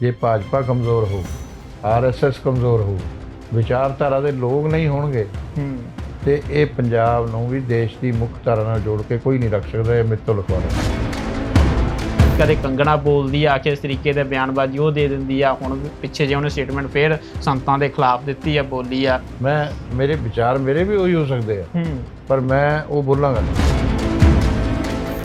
ਜੇ ਭਾਜਪਾ ਕਮਜ਼ੋਰ ਹੋ ਆਰਐਸਐਸ ਕਮਜ਼ੋਰ ਹੋ ਵਿਚਾਰਧਾਰਾ ਦੇ ਲੋਕ ਨਹੀਂ ਹੋਣਗੇ ਹੂੰ। ਤੇ ਇਹ ਪੰਜਾਬ ਨੂੰ ਵੀ ਦੇਸ਼ ਦੀ ਮੁੱਖ ਧਾਰਾ ਨਾਲ ਜੋੜ ਕੇ ਕੋਈ ਨਹੀਂ ਰੱਖ ਸਕਦਾ ਇਹ ਮਿੱਤੋਂ ਲਿਖਵਾ ਰਿਹਾ ਕਦੇ ਕੰਗਣਾ ਬੋਲਦੀ ਆ ਕਿ ਇਸ ਤਰੀਕੇ ਦੇ ਬਿਆਨਬਾਜ਼ੀ ਉਹ ਦੇ ਦਿੰਦੀ ਆ ਹੁਣ ਪਿੱਛੇ ਜੇ ਉਹਨੇ ਸਟੇਟਮੈਂਟ ਫੇਰ ਸੰਤਾਂ ਦੇ ਖਿਲਾਫ ਦਿੱਤੀ ਆ ਬੋਲੀ ਆ। ਮੈਂ ਮੇਰੇ ਵਿਚਾਰ ਮੇਰੇ ਵੀ ਉਹੀ ਹੋ ਸਕਦੇ ਆ ਪਰ ਮੈਂ ਉਹ ਬੋਲਾਂਗਾ ਨਹੀਂ।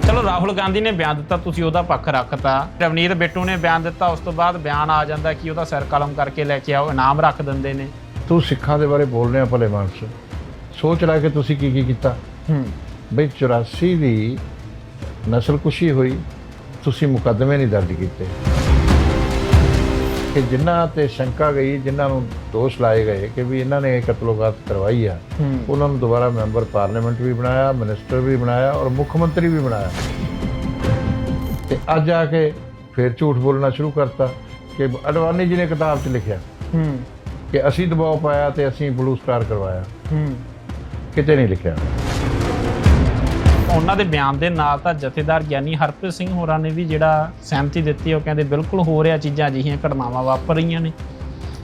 ਚਲੋ ਰਾਹੁਲ ਗਾਂਧੀ ਨੇ ਬਿਆਨ ਦਿੱਤਾ ਤੁਸੀਂ ਉਹਦਾ ਪੱਖ ਰੱਖਤਾ। ਰਵਨੀਤ ਬਿੱਟੂ ਨੇ ਬਿਆਨ ਦਿੱਤਾ ਉਸ ਤੋਂ ਬਾਅਦ ਬਿਆਨ ਆ ਜਾਂਦਾ ਕਿ ਉਹਦਾ ਸਿਰ ਕਲਮ ਕਰਕੇ ਲੈ ਕੇ ਆਓ ਇਨਾਮ ਰੱਖ ਦਿੰਦੇ ਨੇ। ਤੂੰ ਸਿੱਖਾਂ ਦੇ ਬਾਰੇ ਬੋਲ ਰਿਹਾ ਭਲੇ ਮਾਨਸ। ਸੋਚ ਲੈ ਕਿ ਤੁਸੀਂ ਕੀ ਕੀ ਕੀਤਾ। ਹੂੰ। ਬਈ 84 ਦੀ ਨਸਲਕੁਸ਼ੀ ਹੋਈ ਤੁਸੀਂ ਮੁਕੱਦਮੇ ਨਹੀਂ ਦਰਜ ਕੀਤੇ। ਕਿ ਜਿਨ੍ਹਾਂ ਤੇ ਸ਼ੰਕਾ ਗਈ ਜਿਨ੍ਹਾਂ ਨੂੰ ਦੋਸ਼ ਲਾਏ ਗਏ ਕਿ ਵੀ ਇਹਨਾਂ ਨੇ ਕਤਲੋਗਾਤ ਕਰਵਾਈ ਆ ਉਹਨਾਂ ਨੂੰ ਦੁਬਾਰਾ ਮੈਂਬਰ ਪਾਰਲੀਮੈਂਟ ਵੀ ਬਣਾਇਆ ਮਿਨਿਸਟਰ ਵੀ ਬਣਾਇਆ ਔਰ ਮੁੱਖ ਮੰਤਰੀ ਵੀ ਬਣਾਇਆ। ਤੇ ਅੱਜ ਆ ਕੇ ਫਿਰ ਝੂਠ ਬੋਲਣਾ ਸ਼ੁਰੂ ਕਰਤਾ ਕਿ ਅਡਵਾਨੀ ਜੀ ਨੇ ਕਿਤਾਬ 'ਚ ਲਿਖਿਆ ਕਿ ਅਸੀਂ ਦਬਾਅ ਪਾਇਆ ਤੇ ਅਸੀਂ ਬਲੂ ਸਟਾਰ ਕਰਵਾਇਆ ਕਿਤੇ ਨਹੀਂ ਲਿਖਿਆ। ਉਹਨਾਂ ਦੇ ਬਿਆਨ ਦੇ ਨਾਲ ਤਾਂ ਜਥੇਦਾਰ ਗਿਆਨੀ ਹਰਪ੍ਰੀਤ ਸਿੰਘ ਹੋਰਾਂ ਨੇ ਵੀ ਜਿਹੜਾ ਸਹਿਮਤੀ ਦਿੱਤੀ ਉਹ ਕਹਿੰਦੇ ਬਿਲਕੁਲ ਹੋ ਰਿਹਾ ਚੀਜ਼ਾਂ ਅਜਿਹੀਆਂ ਘਟਨਾਵਾਂ ਵਾਪਰ ਰਹੀਆਂ ਨੇ।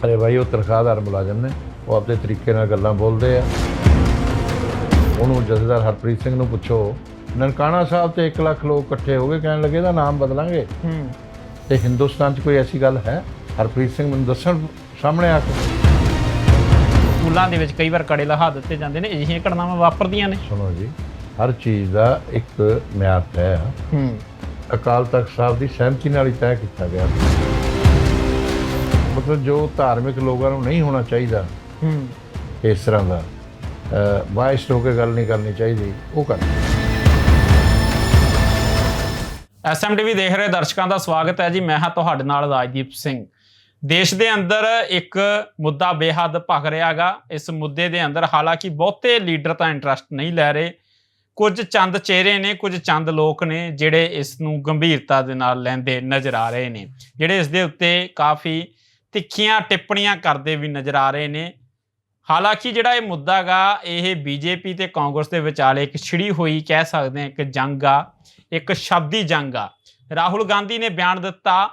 ਅਰੇ ਭਾਈ ਉਹ ਤਨਖਾਹਦਾਰ ਮੁਲਾਜ਼ਮ ਨੇ ਉਹ ਆਪਣੇ ਤਰੀਕੇ ਨਾਲ ਗੱਲਾਂ ਬੋਲਦੇ ਆ। ਉਹਨੂੰ ਜਥੇਦਾਰ ਹਰਪ੍ਰੀਤ ਸਿੰਘ ਨੂੰ ਪੁੱਛੋ ਨਨਕਾਣਾ ਸਾਹਿਬ ਤੇ 1 ਲੱਖ ਲੋਕ ਇਕੱਠੇ ਹੋ ਗਏ ਕਹਿਣ ਲੱਗੇ ਦਾ ਨਾਮ ਬਦਲਾਂਗੇ। ਹੂੰ। ਤੇ ਹਿੰਦੁਸਤਾਨ 'ਚ ਕੋਈ ਐਸੀ ਗੱਲ ਹੈ? ਹਰਪ੍ਰੀਤ ਸਿੰਘ ਮੈਨੂੰ ਦੱਸਣ ਸਾਹਮਣੇ ਆ ਕੇ। ਸਕੂਲਾਂ ਦੇ ਵਿੱਚ ਕਈ ਵਾਰ ਕੜੇ ਲਹਾ ਦਿੱਤੇ ਜਾਂਦੇ ਨੇ ਅਜਿਹੀਆਂ ਘਟਨਾਵਾਂ ਵਾਪਰਦੀਆਂ ਨੇ। ਸੁਣੋ ਜੀ ਹਰ ਚੀਜ਼ ਦਾ ਇੱਕ ਮਿਆਰ ਤੈਅ ਹੈ। ਹੂੰ। ਅਕਾਲ ਤਖਤ ਸਾਹਿਬ ਦੀ ਸਹਿਮਤੀ ਨਾਲ ਹੀ ਤੈਅ ਕੀਤਾ ਗਿਆ। ਮਤਲਬ ਜੋ ਧਾਰਮਿਕ ਲੋਕਾਂ ਨੂੰ ਨਹੀਂ ਹੋਣਾ ਚਾਹੀਦਾ ਹੂੰ। ਇਸ ਤਰ੍ਹਾਂ ਦਾ ਵਾਇਸ ਹੋ ਕੇ ਗੱਲ ਨਹੀਂ ਕਰਨੀ ਚਾਹੀਦੀ ਉਹ ਕਰ। ਐਸਐਮਟੀਵੀ ਦੇਖ ਰਹੇ ਦਰਸ਼ਕਾਂ ਦਾ ਸਵਾਗਤ ਹੈ ਜੀ। ਮੈਂ ਹਾਂ ਤੁਹਾਡੇ ਨਾਲ ਰਾਜਦੀਪ ਸਿੰਘ। ਦੇਸ਼ ਦੇ ਅੰਦਰ ਇੱਕ ਮੁੱਦਾ ਬੇਹੱਦ ਭਖ ਰਿਹਾਗਾ ਇਸ ਮੁੱਦੇ ਦੇ ਅੰਦਰ ਹਾਲਾਂਕਿ ਬਹੁਤੇ ਲੀਡਰ ਤਾਂ ਇੰਟਰਸਟ ਨਹੀਂ ਲੈ ਰਹੇ। ਕੁਝ ਚੰਦ ਚਿਹਰੇ ਨੇ, ਕੁਝ ਚੰਦ ਲੋਕ ਨੇ, ਜਿਹੜੇ ਇਸ ਨੂੰ ਗੰਭੀਰਤਾ ਦੇ ਨਾਲ ਲੈਂਦੇ ਨਜ਼ਰ ਆ ਰਹੇ ਨੇ, ਜਿਹੜੇ ਇਸ ਦੇ ਉੱਤੇ ਕਾਫੀ ਤਿੱਖੀਆਂ ਟਿੱਪਣੀਆਂ ਕਰਦੇ ਵੀ ਨਜ਼ਰ ਆ ਰਹੇ ਨੇ। ਹਾਲਾਂਕਿ ਜਿਹੜਾ ਇਹ ਮੁੱਦਾ ਗਾ, ਇਹ ਬੀਜੇਪੀ ਤੇ ਕਾਂਗਰਸ ਦੇ ਵਿਚਾਲੇ ਇੱਕ ਛਿੜੀ ਹੋਈ ਕਹਿ ਸਕਦੇ ਹਾਂ ਇੱਕ ਜੰਗ ਆ, ਇੱਕ ਸ਼ਬਦੀ ਜੰਗ ਆ। ਰਾਹੁਲ ਗਾਂਧੀ ਨੇ ਬਿਆਨ ਦਿੱਤਾ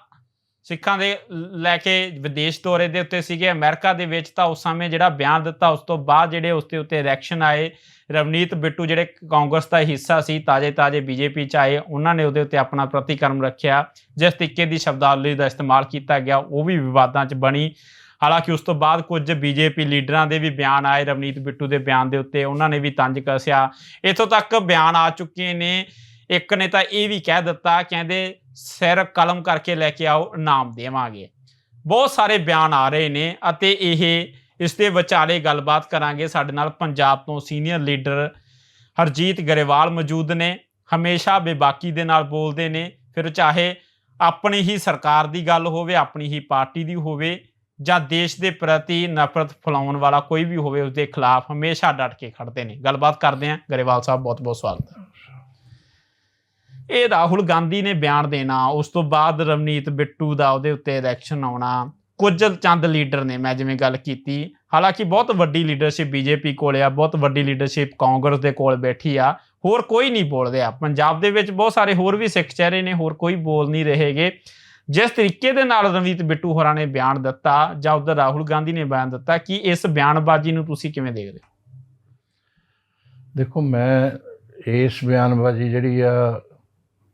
ਸਿੱਖਾਂ ਦੇ ਲੈ ਕੇ ਵਿਦੇਸ਼ ਦੌਰੇ ਦੇ ਉੱਤੇ ਸੀਗੇ। ਅਮਰੀਕਾ ਦੇ ਵਿੱਚ ਤਾਂ ਉਸ ਸਮੇਂ ਜਿਹੜਾ ਬਿਆਨ ਦਿੱਤਾ, ਉਸ ਤੋਂ ਬਾਅਦ ਜਿਹੜੇ ਉਸ ਦੇ ਉੱਤੇ ਰਿਐਕਸ਼ਨ ਆਏ, ਰਵਨੀਤ ਬਿੱਟੂ ਜਿਹੜੇ ਕਾਂਗਰਸ ਦਾ ਹਿੱਸਾ ਸੀ ਤਾਜੇ ਤਾਜੇ ਬੀਜੇਪੀ ਚ ਆਏ, ਉਹਨਾਂ ਨੇ ਉਹਦੇ ਉੱਤੇ ਆਪਣਾ ਪ੍ਰਤੀਕਰਮ ਰੱਖਿਆ। ਜਿਸ ਤਰੀਕੇ ਦੀ ਸ਼ਬਦਾਵਲੀ ਦਾ ਇਸਤੇਮਾਲ ਕੀਤਾ ਗਿਆ, ਉਹ ਵੀ ਵਿਵਾਦਾਂ 'ਚ ਬਣੀ। ਹਾਲਾਂਕਿ ਉਸ ਤੋਂ ਬਾਅਦ ਕੁਝ ਬੀਜੇਪੀ ਲੀਡਰਾਂ ਦੇ ਵੀ ਬਿਆਨ ਆਏ, ਰਵਨੀਤ ਬਿੱਟੂ ਦੇ ਬਿਆਨ ਦੇ ਉੱਤੇ, ਉਹਨਾਂ ਨੇ ਵੀ ਤੰਜ ਕੱਸਿਆ। ਇਥੋਂ ਤੱਕ ਬਿਆਨ ਆ ਚੁੱਕੇ ਨੇ ਇੱਕ ਨੇ ਤਾਂ ਇਹ ਵੀ ਕਹਿ ਦਿੱਤਾ, ਕਹਿੰਦੇ ਸਿਰ ਕਲਮ ਕਰਕੇ ਲੈ ਕੇ ਆਓ, ਇਨਾਮ ਦੇਵਾਂਗੇ। ਬਹੁਤ ਸਾਰੇ ਬਿਆਨ ਆ ਰਹੇ ਨੇ ਅਤੇ ਇਹ ਇਸ ਦੇ ਵਿਚਾਲੇ ਗੱਲਬਾਤ ਕਰਾਂਗੇ। ਸਾਡੇ ਨਾਲ ਪੰਜਾਬ ਤੋਂ ਸੀਨੀਅਰ ਲੀਡਰ ਹਰਜੀਤ ਗਰੇਵਾਲ ਮੌਜੂਦ ਨੇ। ਹਮੇਸ਼ਾ ਬੇਬਾਕੀ ਦੇ ਨਾਲ ਬੋਲਦੇ ਨੇ। ਫਿਰ ਚਾਹੇ ਆਪਣੀ ਹੀ ਸਰਕਾਰ ਦੀ ਗੱਲ ਹੋਵੇ, ਆਪਣੀ ਹੀ ਪਾਰਟੀ ਦੀ ਹੋਵੇ, ਜਾਂ ਦੇਸ਼ ਦੇ ਪ੍ਰਤੀ ਨਫ਼ਰਤ ਫੈਲਾਉਣ ਵਾਲਾ ਕੋਈ ਵੀ ਹੋਵੇ ਉਸ ਦੇ ਖਿਲਾਫ ਹਮੇਸ਼ਾ ਡਟ ਕੇ ਖੜਦੇ ਨੇ। ਗੱਲਬਾਤ ਕਰਦੇ ਹਾਂ। ਗਰੇਵਾਲ ਸਾਹਿਬ ਬਹੁਤ ਬਹੁਤ ਸਵਾਗਤ ਹੈ। ਇਹ ਰਾਹੁਲ ਗਾਂਧੀ ਨੇ ਬਿਆਨ ਦੇਣਾ, ਉਸ ਤੋਂ ਬਾਅਦ ਰਵਨੀਤ ਬਿੱਟੂ ਦਾ ਉਹਦੇ ਉੱਤੇ ਇਲੈਕਸ਼ਨ ਆਉਣਾ। ਕੁਝ ਚੰਦ ਲੀਡਰ ਨੇ, ਮੈਂ ਜਿਵੇਂ ਗੱਲ ਕੀਤੀ। ਹਾਲਾਂਕਿ ਬਹੁਤ ਵੱਡੀ ਲੀਡਰਸ਼ਿਪ ਬੀਜੇਪੀ ਕੋਲ ਆ, ਬਹੁਤ ਵੱਡੀ ਲੀਡਰਸ਼ਿਪ ਕਾਂਗਰਸ ਦੇ ਕੋਲ ਬੈਠੀ ਆ। ਹੋਰ ਕੋਈ ਨਹੀਂ ਬੋਲ ਰਿਹਾ। ਪੰਜਾਬ ਦੇ ਵਿੱਚ ਬਹੁਤ ਸਾਰੇ ਹੋਰ ਵੀ ਸਿੱਖ ਚਿਹਰੇ ਨੇ, ਹੋਰ ਕੋਈ ਬੋਲ ਨਹੀਂ ਰਹੇਗੇ ਜਿਸ ਤਰੀਕੇ ਦੇ ਨਾਲ ਰਵਨੀਤ ਬਿੱਟੂ ਹੋਰਾਂ ਨੇ ਬਿਆਨ ਦਿੱਤਾ, ਜਾਂ ਉਧਰ ਰਾਹੁਲ ਗਾਂਧੀ ਨੇ ਬਿਆਨ ਦਿੱਤਾ, ਕਿ ਇਸ ਬਿਆਨਬਾਜ਼ੀ ਨੂੰ ਤੁਸੀਂ ਕਿਵੇਂ ਦੇਖਦੇ ਹੋ? ਦੇਖੋ, ਮੈਂ ਇਸ ਬਿਆਨਬਾਜ਼ੀ ਜਿਹੜੀ ਆ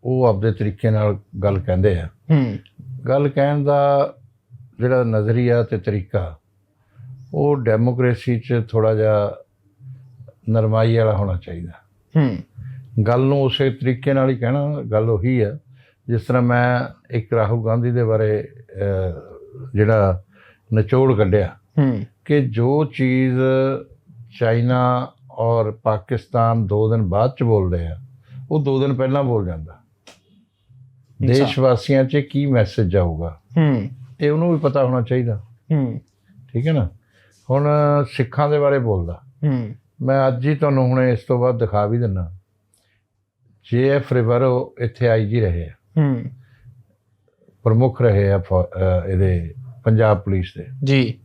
ਉਹ ਆਪਦੇ ਤਰੀਕੇ ਨਾਲ ਗੱਲ ਕਹਿੰਦੇ ਆ। ਹੂੰ। ਗੱਲ ਕਹਿਣ ਦਾ ਜਿਹੜਾ ਨਜ਼ਰੀਆ ਤੇ ਤਰੀਕਾ ਉਹ ਡੈਮੋਕ੍ਰੇਸੀ 'ਚ ਥੋੜਾ ਜਿਹਾ ਨਰਮਾਈ ਵਾਲਾ ਹੋਣਾ ਚਾਹੀਦਾ। ਹੂੰ। ਗੱਲ ਨੂੰ ਉਸੇ ਤਰੀਕੇ ਨਾਲ ਹੀ ਕਹਿਣਾ ਗੱਲ ਉਹੀ ਆ। ਜਿਸ ਤਰ੍ਹਾਂ ਮੈਂ ਇੱਕ ਰਾਹੁਲ ਗਾਂਧੀ ਦੇ ਬਾਰੇ ਜਿਹੜਾ ਨਿਚੋੜ ਕੱਢਿਆ ਹੂੰ। ਕਿ ਜੋ ਚੀਜ਼ ਚਾਈਨਾ ਔਰ ਪਾਕਿਸਤਾਨ ਦੋ ਦਿਨ ਬਾਅਦ ਚ ਬੋਲਦੇ ਆ ਉਹ ਦੋ ਦਿਨ ਪਹਿਲਾਂ ਬੋਲ ਜਾਂਦਾ। ਦੇਸ਼ ਵਾਸੀਆਂ 'ਚ ਕੀ ਮੈਸੇਜ ਜਾਊਗਾ ਹੂੰ। ਇਹ ਉਹਨੂੰ ਵੀ ਪਤਾ ਹੋਣਾ ਚਾਹੀਦਾ। ਹੂੰ। ਠੀਕ ਹੈ ਨਾ? ਹੁਣ ਸਿੱਖਾਂ ਦੇ ਬਾਰੇ ਬੋਲਦਾ। ਹੂੰ। ਮੈਂ ਅੱਜ ਹੀ ਤੁਹਾਨੂੰ ਹੁਣੇ ਇਸ ਤੋਂ ਬਾਅਦ ਦਿਖਾ ਵੀ ਦਿੰਨਾ ਜੇਐਫ ਰਿਵਰੋ ਇੱਥੇ ਆਈਜੀ ਰਹੇ ਆ। ਹੂੰ। ਪ੍ਰਮੁੱਖ ਰਹੇ ਆ ਇਹਦੇ ਪੰਜਾਬ ਪੁਲਿਸ ਦੇ। ਜੀ।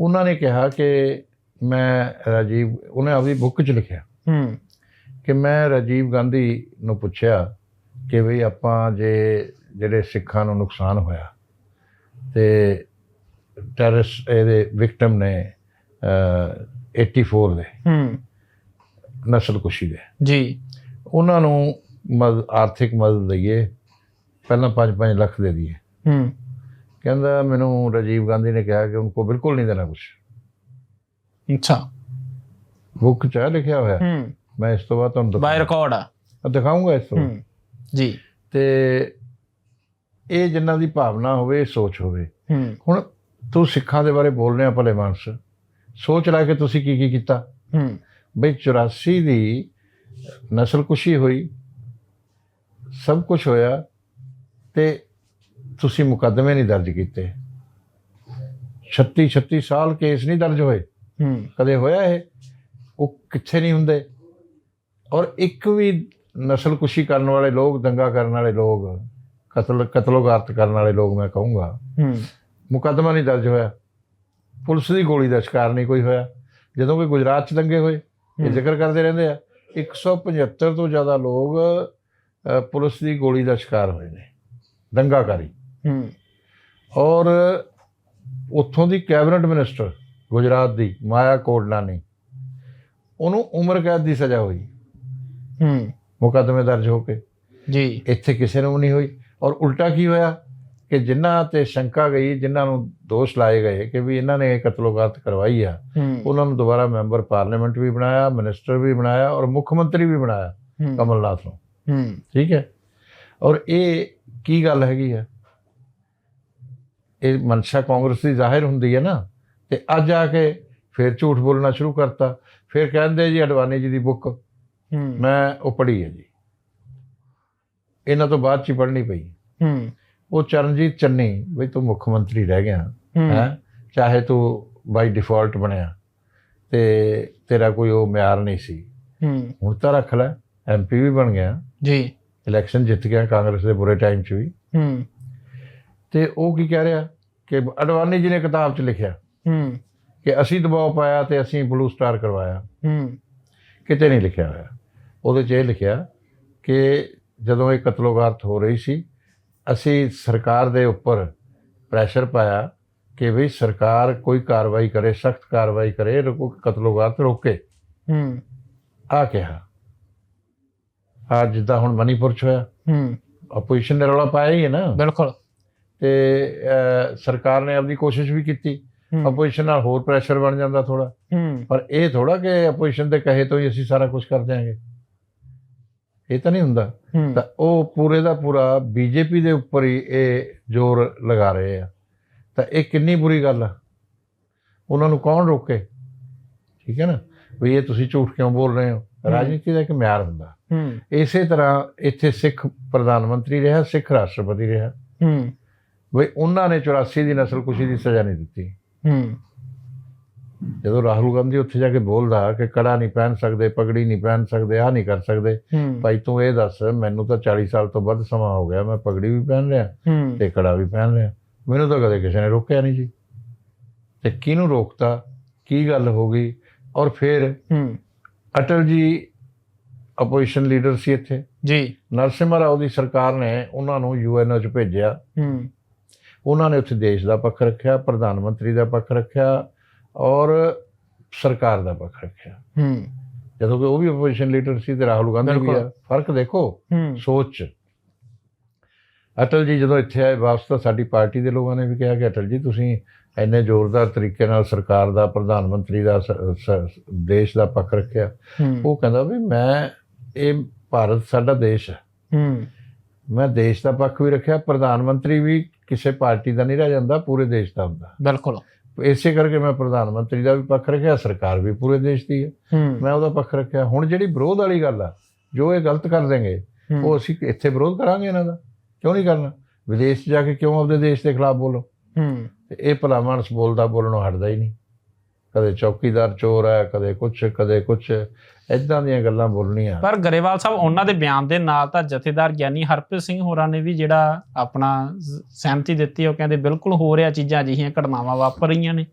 ਉਹਨਾਂ ਨੇ ਕਿਹਾ ਕਿ ਮੈਂ ਰਾਜੀਵ ਉਹਨੇ ਆਪਣੀ ਬੁੱਕ 'ਚ ਲਿਖਿਆ। ਹੂੰ। ਕਿ ਮੈਂ ਰਾਜੀਵ ਗਾਂਧੀ ਨੂੰ ਪੁੱਛਿਆ ਕਿ ਵੀ ਆਪਾਂ ਜੇ ਜਿਹੜੇ ਸਿੱਖਾਂ ਨੂੰ ਨੁਕਸਾਨ ਹੋਇਆ ਤੇ ਟੈਰਰਿਸਟ ਇਹਦੇ ਵਿਕਟਮ ਨੇ ਅਹ, 84 ਦੇ ਹੂੰ। ਨਸਲਕੁਸ਼ੀ ਦੇ। ਜੀ। ਉਹਨਾਂ ਨੂੰ ਮਦ ਆਰਥਿਕ ਮਦਦ ਦਈਏ ਪਹਿਲਾਂ 5-5 ਲੱਖ ਦੇ ਦਈਏ। ਹੂੰ। ਕਹਿੰਦਾ ਮੈਨੂੰ ਰਾਜੀਵ ਗਾਂਧੀ ਨੇ ਕਿਹਾ ਕਿ ਉनको ਬਿਲਕੁਲ ਨਹੀਂ ਦੇਣਾ ਕੁਝ ਅੱਛਾ। ਬੁੱਕ 'ਚ ਲਿਖਿਆ ਹੋਇਆ। ਹੂੰ। ਮੈਂ ਇਸ ਤੋਂ ਬਾਅਦ ਤੁਹਾਨੂੰ ਬਾਈ ਦਿਖਾਊਂਗਾ ਰਿਕਾਰਡ ਆ। ਦਿਖਾਊਂਗਾ ਇਸ ਤੋਂ। ਜੀ। ਤੇ ਇਹ ਜਿਨ੍ਹਾਂ ਦੀ ਭਾਵਨਾ ਹੋਵੇ ਸੋਚ ਹੋਵੇ। ਹੁਣ ਤੂੰ ਸਿੱਖਾਂ ਦੇ ਬਾਰੇ ਬੋਲ ਰਿਹਾ ਭਲੇ ਮਾਨਸ। ਸੋਚ ਲੈ ਕੇ ਤੁਸੀਂ ਕੀ ਕੀ ਕੀਤਾ। ਹੂੰ। ਬਈ 84 ਦੀ ਨਸਲਕੁਸ਼ੀ ਹੋਈ ਸਭ ਕੁਝ ਹੋਇਆ ਤੇ ਤੁਸੀਂ ਮੁਕੱਦਮੇ ਨਹੀਂ ਦਰਜ ਕੀਤੇ। 36 36 ਸਾਲ ਕੇਸ ਨਹੀਂ ਦਰਜ ਹੋਏ। ਹੂੰ। ਕਦੇ ਹੋਇਆ ਇਹ? ਉਹ ਕਿੱਥੇ ਨਹੀਂ ਹੁੰਦੇ। ਔਰ ਇੱਕ ਵੀ ਨਸਲਕੁਸ਼ੀ ਕਰਨ ਵਾਲੇ ਲੋਕ ਦੰਗਾ ਕਰਨ ਵਾਲੇ ਲੋਕ ਕਤਲ ਕਤਲੋਗਾਰਤ ਕਰਨ ਵਾਲੇ ਲੋਕ ਮੈਂ ਕਹੂੰਗਾ। ਹੂੰ। ਮੁਕੱਦਮਾ ਨਹੀਂ ਦਰਜ ਹੋਇਆ। ਪੁਲਿਸ ਦੀ ਗੋਲੀ ਦਾ ਸ਼ਿਕਾਰ ਨਹੀਂ ਕੋਈ ਹੋਇਆ। ਜਦੋਂ ਕਿ ਗੁਜਰਾਤ 'ਚ ਦੰਗੇ ਹੋਏ ਇਹ। ਜ਼ਿਕਰ ਕਰਦੇ ਰਹਿੰਦੇ ਆ। 175 ਤੋਂ ਜ਼ਿਆਦਾ ਲੋਕ ਪੁਲਿਸ ਦੀ ਗੋਲੀ ਦਾ ਸ਼ਿਕਾਰ ਹੋਏ ਨੇ। ਦੰਗਾਕਾਰੀ। ਹੂੰ। ਔਰ ਉੱਥੋਂ ਦੀ ਕੈਬਨਿਟ ਮਿਨਿਸਟਰ ਗੁਜਰਾਤ ਦੀ ਮਾਇਆ ਕੋਡਨਾਨੀ ਉਹਨੂੰ ਉਮਰ ਕੈਦ ਦੀ ਸਜ਼ਾ ਹੋਈ। ਹੂੰ। ਮੁਕੱਦਮੇ ਦਰਜ ਹੋ ਕੇ। ਜੀ। ਇੱਥੇ ਕਿਸੇ ਨੂੰ ਨਹੀਂ ਹੋਈ। ਔਰ ਉਲਟਾ ਕੀ ਹੋਇਆ ਕਿ ਜਿਨ੍ਹਾਂ ਤੇ ਸ਼ੰਕਾ ਗਈ ਜਿਨ੍ਹਾਂ ਨੂੰ ਦੋਸ਼ ਲਾਏ ਗਏ ਕਿ ਵੀ ਇਹਨਾਂ ਨੇ ਇਹ ਕਤਲੋਗਾਰਤ ਕਰਵਾਈ ਆ ਉਹਨਾਂ ਨੂੰ ਦੁਬਾਰਾ ਮੈਂਬਰ ਪਾਰਲੀਮੈਂਟ ਵੀ ਬਣਾਇਆ ਮਿਨਿਸਟਰ ਵੀ ਬਣਾਇਆ ਔਰ ਮੁੱਖ ਮੰਤਰੀ ਵੀ ਬਣਾਇਆ ਕਮਲਨਾਥ ਨੂੰ। ਹੂੰ। ਠੀਕ ਹੈ? ਔਰ ਇਹ ਕੀ ਗੱਲ ਹੈਗੀ ਹੈ ਇਹ ਮਨਸ਼ਾ ਕਾਂਗਰਸ ਦੀ ਜ਼ਾਹਿਰ ਹੁੰਦੀ ਹੈ ਨਾ ਤੇ ਅੱਜ ਆ ਕੇ ਫਿਰ ਝੂਠ ਬੋਲਣਾ ਸ਼ੁਰੂ ਕਰਤਾ। ਫਿਰ ਕਹਿੰਦੇ ਜੀ ਅਡਵਾਨੀ ਜੀ ਦੀ ਬੁੱਕ ਮੈਂ ਉਹ ਪੜ੍ਹੀ ਹੈ ਜੀ। ਇਹਨਾਂ ਤੋਂ ਬਾਅਦ ਚ ਪੜ੍ਹਨੀ ਪਈ। ਹੂੰ। ਉਹ ਚਰਨਜੀਤ ਚੰਨੀ ਵੀ ਤੂੰ ਮੁੱਖ ਮੰਤਰੀ ਰਹਿ ਗਿਆ। ਹੂੰ। ਹੈ? ਚਾਹੇ ਤੂੰ ਬਾਈ ਡਿਫਾਲਟ ਬਣਿਆ। ਤੇ ਤੇਰਾ ਕੋਈ ਉਹ ਮਿਆਰ ਨਹੀਂ ਸੀ। ਹੂੰ। ਹੁਣ ਤਾਂ ਰੱਖ ਲੈ ਐਮਪੀ ਵੀ ਬਣ ਗਿਆ। ਜੀ। ਇਲੈਕਸ਼ਨ ਜਿੱਤ ਗਿਆ ਕਾਂਗਰਸ ਦੇ ਬੁਰੇ ਟਾਈਮ 'ਚ ਵੀ। ਹੂੰ। ਤੇ ਉਹ ਕੀ ਕਹਿ ਰਿਹਾ? ਕਿ ਅਡਵਾਨੀ ਜੀ ਨੇ ਕਿਤਾਬ 'ਚ ਲਿਖਿਆ। ਹੂੰ। ਕਿ ਅਸੀਂ ਦਬਾਅ ਪਾਇਆ ਤੇ ਅਸੀਂ ਬਲੂ ਸਟਾਰ ਕਰਵਾਇਆ। ਹੂੰ। ਕਿਤੇ ਨਹੀਂ ਲਿਖਿਆ ਹੋਇਆ। ਉਹਦੇ 'ਚ ਇਹ ਲਿਖਿਆ ਕਿ ਜਦੋਂ ਇਹ ਕਤਲੋਗਾਰਤ ਹੋ ਰਹੀ ਸੀ ਅਸੀਂ ਸਰਕਾਰ ਦੇ ਉੱਪਰ ਪ੍ਰੈਸ਼ਰ ਪਾਇਆ ਕਿ ਵੀ ਸਰਕਾਰ ਕੋਈ ਕਾਰਵਾਈ ਕਰੇ ਸਖਤ ਕਾਰਵਾਈ ਕਰੇ ਰੁਕੋ ਕਤਲੋਗਾਰਤ ਰੋਕੇ। ਹੂੰ। ਆ ਕਿਹਾ। ਆ ਜਿੱਦਾਂ ਹੁਣ ਮਨੀਪੁਰ 'ਚ ਹੋਇਆ। ਹੂੰ। ਆਪੋਜੀਸ਼ਨ ਨੇ ਰੌਲਾ ਪਾਇਆ ਹੀ ਹੈ ਨਾ। ਬਿਲਕੁਲ। ਤੇ ਸਰਕਾਰ ਨੇ ਆਪਣੀ ਕੋਸ਼ਿਸ਼ ਵੀ ਕੀਤੀ। ਆਪੋਜੀਸ਼ਨ ਨਾਲ ਹੋਰ ਪ੍ਰੈਸ਼ਰ ਬਣ ਜਾਂਦਾ ਥੋੜਾ ਪਰ ਇਹ ਥੋੜਾ ਕਿ ਆਪੋਜੀਸ਼ਨ ਦੇ ਕਹੇ ਤੋਂ ਹੀ ਅਸੀਂ ਸਾਰਾ ਕੁਝ ਕਰ ਦਿਆਂਗੇ। ਇਹ ਤਾਂ ਨਹੀਂ ਹੁੰਦਾ। ਤਾਂ ਉਹ ਪੂਰੇ ਦਾ ਪੂਰਾ ਬੀਜੇਪੀ ਦੇ ਉੱਪਰ ਹੀ ਇਹ ਜ਼ੋਰ ਲਗਾ ਰਹੇ ਆ। ਤਾਂ ਇਹ ਕਿੰਨੀ ਬੁਰੀ ਗੱਲ ਆ। ਉਹਨਾਂ ਨੂੰ ਕੌਣ ਰੋਕੇ? ਠੀਕ ਹੈ ਨਾ? ਵੀ ਇਹ ਤੁਸੀਂ ਝੂਠ ਕਿਉਂ ਬੋਲ ਰਹੇ ਹੋ? ਰਾਜਨੀਤੀ ਦਾ ਇੱਕ ਮਿਆਰ ਹੁੰਦਾ। ਇਸੇ ਤਰ੍ਹਾਂ ਇੱਥੇ ਸਿੱਖ ਪ੍ਰਧਾਨ ਮੰਤਰੀ ਰਿਹਾ ਸਿੱਖ ਰਾਸ਼ਟਰਪਤੀ ਰਿਹਾ। ਹੂੰ। ਵੀ ਉਹਨਾਂ ਨੇ 84 ਦੀ ਨਸਲਕੁਸ਼ੀ ਦੀ ਸਜ਼ਾ ਨਹੀਂ ਦਿੱਤੀ। ਹੂੰ। ਜਦੋਂ ਰਾਹੁਲ ਗਾਂਧੀ ਉੱਥੇ ਜਾ ਕੇ ਬੋਲਦਾ ਕਿ ਕੜਾ ਨਹੀਂ ਪਹਿਨ ਸਕਦੇ ਪਗੜੀ ਨਹੀਂ ਪਹਿਨ ਸਕਦੇ ਆ ਨਹੀਂ ਕਰ ਸਕਦੇ ਭਾਈ ਤੂੰ ਇਹ ਦੱਸ ਮੈਨੂੰ ਤਾਂ 40 ਸਾਲ ਤੋਂ ਵੱਧ ਸਮਾਂ ਹੋ ਗਿਆ ਮੈਂ ਪਗੜੀ ਵੀ ਪਹਿਨ ਰਿਹਾ ਤੇ ਕੜਾ ਵੀ ਪਹਿਨ ਰਿਹਾ ਮੈਨੂੰ ਤਾਂ ਕਦੇ ਕਿਸੇ ਨੇ ਰੋਕਿਆ ਨਹੀਂ ਜੀ। ਤੇ ਕਿਹਨੂੰ ਰੋਕਤਾ ਕੀ ਗੱਲ ਹੋ ਗਈ? ਔਰ ਫਿਰ ਅਟਲ ਜੀ ਆਪੋਜੀਸ਼ਨ ਲੀਡਰ ਸੀ ਇੱਥੇ। ਜੀ। ਨਰਸਿਮਹਾ ਰਾਓ ਦੀ ਸਰਕਾਰ ਨੇ ਉਹਨਾਂ ਨੂੰ ਯੂਐਨਓ ਚ ਭੇਜਿਆ। ਹੂੰ। ਉਹਨਾਂ ਨੇ ਉੱਥੇ ਦੇਸ਼ ਦਾ ਪੱਖ ਰੱਖਿਆ ਪ੍ਰਧਾਨ ਮੰਤਰੀ ਦਾ ਪੱਖ ਰੱਖਿਆ ਔਰ ਸਰਕਾਰ ਦਾ ਪੱਖ ਰੱਖਿਆ। ਹੂੰ। ਜਦੋਂ ਕਿ ਉਹ ਵੀ ਆਪੋਜੀਸ਼ਨ ਲੀਡਰ ਸੀ ਤੇ ਰਾਹੁਲ ਗਾਂਧੀ ਵੀ। ਆ। ਫ਼ਰਕ ਦੇਖੋ ਸੋਚ। ਅਟਲ ਜੀ ਜਦੋਂ ਇੱਥੇ ਆਏ ਵਾਪਸ ਤਾਂ ਸਾਡੀ ਪਾਰਟੀ ਦੇ ਲੋਕਾਂ ਨੇ ਵੀ ਕਿਹਾ ਕਿ ਅਟਲ ਜੀ ਤੁਸੀਂ ਇੰਨੇ ਜ਼ੋਰਦਾਰ ਤਰੀਕੇ ਨਾਲ ਸਰਕਾਰ ਦਾ ਪ੍ਰਧਾਨ ਮੰਤਰੀ ਦਾ ਦੇਸ਼ ਦਾ ਪੱਖ ਰੱਖਿਆ। ਉਹ ਕਹਿੰਦਾ ਵੀ ਮੈਂ ਇਹ ਭਾਰਤ ਸਾਡਾ ਦੇਸ਼ ਹੈ। ਹੂੰ। ਮੈਂ ਦੇਸ਼ ਦਾ ਪੱਖ ਵੀ ਰੱਖਿਆ ਪ੍ਰਧਾਨ ਮੰਤਰੀ ਵੀ ਕਿਸੇ ਪਾਰਟੀ ਦਾ ਨਹੀਂ ਰਹਿ ਜਾਂਦਾ ਪੂਰੇ ਦੇਸ਼ ਦਾ ਹੁੰਦਾ। ਬਿਲਕੁਲ। ਇਸੇ ਕਰਕੇ ਮੈਂ ਪ੍ਰਧਾਨ ਮੰਤਰੀ ਦਾ ਵੀ ਪੱਖ ਰੱਖਿਆ ਸਰਕਾਰ ਵੀ ਪੂਰੇ ਦੇਸ਼ ਦੀ ਹੈ। ਮੈਂ ਉਹਦਾ ਪੱਖ ਰੱਖਿਆ। ਹੁਣ ਜਿਹੜੀ ਵਿਰੋਧ ਵਾਲੀ ਗੱਲ ਆ ਜੋ ਇਹ ਗਲਤ ਕਰ ਹੂੰ। ਉਹ ਅਸੀਂ ਇੱਥੇ ਵਿਰੋਧ ਕਰਾਂਗੇ ਇਹਨਾਂ ਦਾ। ਕਿਉਂ ਨਹੀਂ ਕਰਨਾ? ਵਿਦੇਸ਼ ਜਾ ਕੇ ਕਿਉਂ ਆਪਦੇ ਦੇਸ਼ ਦੇ ਖਿਲਾਫ ਬੋਲੋ? ਹੂੰ। ਇਹ ਭਲਾ ਮਾਨਸ ਬੋਲਦਾ ਬੋਲਣੋਂ ਹਟਦਾ ਹੀ ਨਹੀਂ। ਕਦੇ ਚੌਕੀਦਾਰ ਚੋਰ ਹੈ ਕਦੇ ਕੁਛ ਕਦੇ ਕੁਛ। ਇਦਾਂ ਦੀਆਂ ਗੱਲਾਂ ਬੋਲਣੀਆਂ। ਪਰ ਗਰੇਵਾਲ ਸਾਹਿਬ ਉਹਨਾਂ ਦੇ ਬਿਆਨ ਦੇ ਨਾਲ ਤਾਂ ਜਥੇਦਾਰ ਗਿਆਨੀ ਹਰਪ੍ਰੀਤ ਸਿੰਘ ਹੋਰਾਂ ਨੇ ਵੀ ਜਿਹੜਾ ਆਪਣਾ ਸਹਿਮਤੀ ਦਿੱਤੀ ਉਹ ਕਹਿੰਦੇ ਬਿਲਕੁਲ ਹੋ ਰਿਹਾ ਚੀਜ਼ਾਂ ਅਜਿਹੀਆਂ ਘਟਨਾਵਾਂ ਵਾਪਰ ਰਹੀਆਂ ਨੇ।